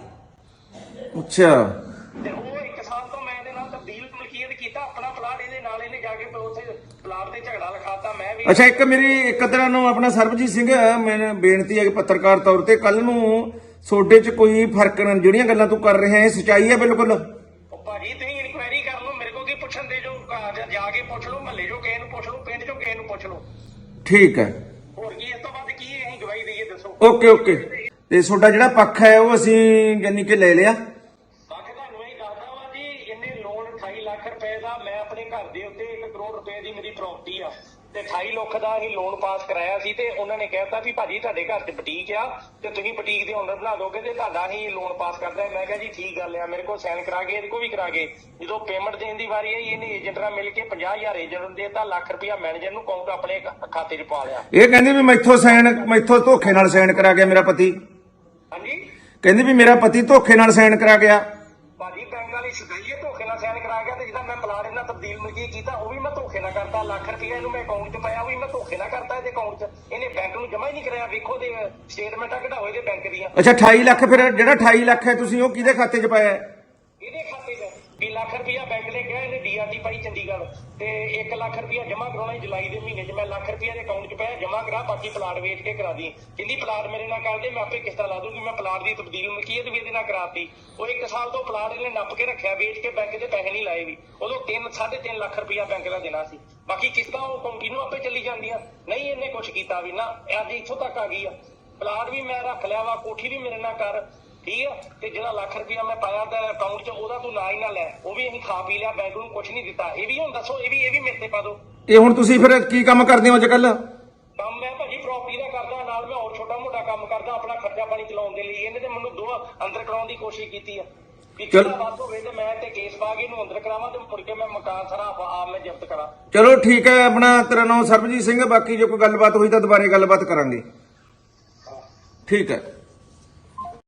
ਅੱਛਾ। ਤੇ ਉਹ 1 ਸਾਲ ਤੋਂ ਮੈਂ ਇਹਦੇ ਨਾਲ ਤਬਦੀਲ ਮਲਕੀਅਤ ਕੀਤਾ ਆਪਣਾ ਪਲਾਟ ਇਹਦੇ ਨਾਲ ਇਹਨੇ ਜਾ ਕੇ ਉੱਥੇ ਪਲਾਟ ਤੇ ਝਗੜਾ ਲਿਖਾਤਾ ਮੈਂ ਵੀ ਅੱਛਾ ਇੱਕ ਮੇਰੀ ਇੱਕ ਤਰ੍ਹਾਂ ਨੂੰ ਆਪਣਾ ਸਰਬਜੀਤ ਸਿੰਘ ਮੈਨੂੰ ਬੇਨਤੀ ਹੈ ਕਿ ਪੱਤਰਕਾਰ ਤੌਰ ਤੇ ਕੱਲ ਨੂੰ ਸੋਡੇ 'ਚ ਕੋਈ ਫ਼ਰਕ ਨਾ ਜਿਹੜੀਆਂ ਗੱਲਾਂ ਤੂੰ ਕਰ ਰਿਹਾ ਹੈ ਸਚਾਈ ਹੈ ਬਿਲਕੁਲ? ਉਹ ਭਾਜੀ ਤੁਸੀਂ ਇਨਕੁਆਇਰੀ ਕਰ ਲਓ ਮੇਰੇ ਕੋਲ ਕੀ ਪੁੱਛਣ ਦੇ ਜੋ ਘਰ ਜਾ- ਕੇ ਪੁੱਛ ਲਓ ਮਹੱਲੇ ਚੋਂ ਕਿਸੇ ਨੂੰ ਪੁੱਛ ਲਓ ਪਿੰਡ ਚੋਂ ਕਿਸੇ ਨੂੰ ਪੁੱਛ ਲਓ। ਠੀਕ ਹੈ। ਹੋਰ ਕੀ ਇਸ ਤੋਂ ਵੱਧ ਕੀ ਅਸੀਂ ਗਵਾਹੀ ਦਈਏ ਦੱਸੋ। Okay okay. ਤੇ ਤੁਹਾਡਾ ਜਿਹੜਾ ਪੱਖ ਹੈ ਉਹ ਅਸੀਂ ਯਾਨੀ ਕਿ ਲੈ ਲਿਆ ਬਾਕੀ ਤੁਹਾਨੂੰ ਇਹ ਦੱਸਦਾ ਵਾ ਜੀ ਇਹਨੇ ਲੋਨ 28 ਲੱਖ ਰੁਪਏ ਦਾ ਮੈਂ ਆਪਣੇ ਘਰ ਦੇ ਉੱਤੇ 1 ਕਰੋੜ ਰੁਪਏ ਦੀ ਮੇਰੀ ਪ੍ਰਾਪਰਟੀ ਆ ਤੇ 28 ਲੱਖ ਦਾ ਅਸੀਂ ਲੋਨ ਪਾਸ ਕਰਾਇਆ ਸੀ ਤੇ ਉਹਨਾਂ ਨੇ ਕਹਿਤਾ ਵੀ ਭਾਜੀ ਤੁਹਾਡੇ ਘਰ 'ਚ ਬੁਟੀਕ ਆ ਤੇ ਤੁਸੀਂ ਬੁਟੀਕ ਦੇ ਓਨਰ ਬਣਾ ਦੋਗੇ ਤੇ ਤੁਹਾਡਾ ਹੀ ਲੋਨ ਪਾਸ ਕਰਦਾ ਮੈਂ ਕਿਹਾ ਜੀ ਠੀਕ ਗੱਲ ਆ ਮੇਰੇ ਕੋਲ ਸਾਈਨ ਕਰਾ ਕੇ ਇਹਦੇ ਕੋਲ ਵੀ ਕਰਾ ਕੇ। ਜਦੋਂ ਪੇਮੈਂਟ ਦੇਣ ਦੀ ਵਾਰੀ ਆਈ ਇਹਨੇ ਏਜੰਟ ਨਾਲ ਮਿਲ ਕੇ 50000 ਏਜੰਟ ਨੂੰ ਦੇਤਾ ਲੱਖ ਰੁਪਇਆ ਮੈਨੇਜਰ ਨੂੰ ਅਕਾਊਂਟ ਆਪਣੇ ਖਾਤੇ 'ਚ ਪਾ ਲਿਆ। ਇਹ ਕਹਿੰਦੀ ਵੀ ਮੈਥੋਂ ਸਾਈਨ ਮੈਥੋਂ ਧੋਖੇ ਨਾਲ ਸਾਈਨ ਕਰਾ ਗਿਆ ਮੇਰਾ ਪਤੀ। ਹਾਂਜੀ? ਕਹਿੰਦੀ ਵੀ ਮੇਰਾ ਪਤੀ ਧੋਖੇ ਨਾਲ ਸਾਈਨ ਕਰਾ ਗਿਆ। ਭਾਜੀ ਬੈਂਕ ਵਾਲੀ ਸਦਾਈਏ ਕਰਤਾ ਲੱਖ ਰੁਪਏ ਇਹਨੂੰ ਮੈਂ ਅਕਾਊਂਟ 'ਚ ਪਾਇਆ ਵੀ ਮੈਂ ਧੋਖੇ ਨਾਲ ਕਰਤਾ ਇਹਦੇ ਅਕਾਊਂਟ 'ਚ। ਇਹਨੇ ਬੈਂਕ ਨੂੰ ਜਮ੍ਹਾਂ ਹੀ ਨਹੀਂ ਕਰਾਇਆ ਵੇਖੋ ਦੇ ਸਟੇਟਮੈਂਟਾਂ ਕਢਾਓ ਇਹਦੇ ਬੈਂਕ ਦੀਆਂ। ਅੱਛਾ 28 ਲੱਖ ਫਿਰ ਜਿਹੜਾ 28 ਲੱਖ ਹੈ ਤੁਸੀਂ ਉਹ ਕਿਹਦੇ ਖਾਤੇ 'ਚ ਪਾਇਆ ਹੈ? ਇਹਦੇ ਖਾਤੇ 'ਚ ਵੀ ਲੱਖ ਰੁਪਇਆ ਬੈਂਕ ਨੇ ਕਿਹਾ ਇਹਨੇ ਪਾਈ ਚੰਡੀਗੜ੍ਹ ਤੇ 1 ਲੱਖ ਰੁਪਇਆ ਜਮ੍ਹਾਂ ਕਰਾਉਣਾ ਜੁਲਾਈ ਦੇ ਮਹੀਨੇ 'ਚ। ਮੈਂ ਲੱਖ ਰੁਪਇਆ ਦੇ ਅਕਾਊਂਟ 'ਚ ਪਾਇਆ ਜਮ੍ਹਾਂ ਕਰਾ, ਬਾਕੀ ਪਲਾਟ ਵੇਚ ਕੇ ਕਰਾ ਦੀ। ਕਹਿੰਦੀ ਪਲਾਟ ਮੇਰੇ ਨਾਲ ਕਰ ਦੇ ਮੈਂ ਆਪੇ ਕਿਸ਼ਤਾਂ ਲਾ ਦੂੰਗੀ। ਮੈਂ ਪਲਾਟ ਦੀ ਤਬਦੀਲ ਮਲਕੀਅਤ ਵੀ ਇਹਦੇ ਨਾਲ ਕਰਾਤੀ। ਉਹ 1 ਸਾਲ ਤੋਂ ਪਲਾਟ ਇਹਨੇ ਨੱਪ ਕੇ ਰੱਖਿਆ, ਵੇਚ ਕੇ ਬੈਂਕ ਦੇ ਪੈਸੇ ਨਹੀਂ ਲਾਏ ਵੀ। ਉਦੋਂ 3 3.5 ਲੱਖ ਰੁਪਇਆ ਬੈਂਕ ਦਾ ਦੇਣਾ ਸੀ। ਬਾਕੀ ਕਿਸ਼ਤਾਂ ਉਹ ਕੰਟੀਨਿਊ ਆਪੇ ਚੱਲੀ ਜਾਂਦੀਆਂ? ਨਹੀਂ ਇਹਨੇ ਕੁਝ ਕੀਤਾ ਵੀ ਨਾ। ਅੱਜ ਇੱਥੋਂ ਤੱਕ ਆ ਗਈ ਆ। ਪਲਾਟ ਵੀ ਮੈਂ ਰੱਖ ਲਿਆ ਵਾ, ਕੋਠੀ ਵੀ ਮੇਰੇ ਨਾਲ ਕਰ। ਠੀਕ ਆ? ਤੇ ਜਿਹੜਾ ਲੱਖ ਰੁਪਇਆ ਮੈਂ ਪਾਇਆ ਤਾਂ ਅਕਾਊਂਟ 'ਚ ਉਹਦਾ ਤੂੰ ਨਾ ਹੀ ਨਾ ਲੈ। ਉਹ ਵੀ ਅਸੀਂ ਖਾ ਪੀ ਲਿਆ ਬੈਂਕ ਨੂੰ ਕੁਝ ਨਹੀਂ ਦਿੱਤਾ। ਇਹ ਵੀ ਹੁਣ ਦੱਸੋ ਇਹ ਵੀ ਇਹ ਵੀ ਮੇਰੇ ਤੇ ਪਾ ਦੋ ਇਹ ਹੁਣ ਤੁਸੀਂ ਫਿਰ ਕੀ ਕੰਮ ਕਰਦੇ ਹੋ ਅੱਜ ਕੱਲ ਕੰਮ ਮੈਂ ਭਾਜੀ ਪ੍ਰਾਪਰਟੀ ਦਾ ਕਰਦਾ ਨਾਲ ਮੈਂ ਹੋਰ ਛੋਟਾ ਮੋਟਾ ਕੰਮ ਕਰਦਾ ਆਪਣਾ ਖਰਚਾ ਪਾਣੀ ਚਲਾਉਣ ਦੇ ਲਈ। ਇਹਨੇ ਤੇ ਮੈਨੂੰ ਦੋ ਅੰਦਰ ਕਰਾਉਣ ਦੀ ਕੋਸ਼ਿਸ਼ ਕੀਤੀ ਆ। ਵੀ ਚੱਲ- ਵੱਧ ਹੋਵੇ ਤੇ ਮੈਂ ਤੇ ਕੇਸ ਪਾ ਕੇ ਇਹਨੂੰ ਅੰਦਰ ਕਰਾਵਾਂ ਤੇ ਮੁੜ ਕੇ ਮੈਂ ਮਕਾਨ ਸਾਰਾ ਆਪ ਮੈਂ ਜ਼ਬਤ ਕਰਾਂ। ਚਲੋ ਠੀਕ ਹੈ ਆਪਣਾ ਤੇਰਾ ਨਾਮ ਸਰਬਜੀਤ ਸਿੰਘ ਹੈ ਬਾਕੀ ਜੇ ਕੋਈ ਗੱਲਬਾਤ ਹੋਈ ਤਾਂ ਦੁਬਾਰੇ ਗੱਲਬਾਤ ਕਰਾਂਗੇ। ਠੀਕ ਹੈ।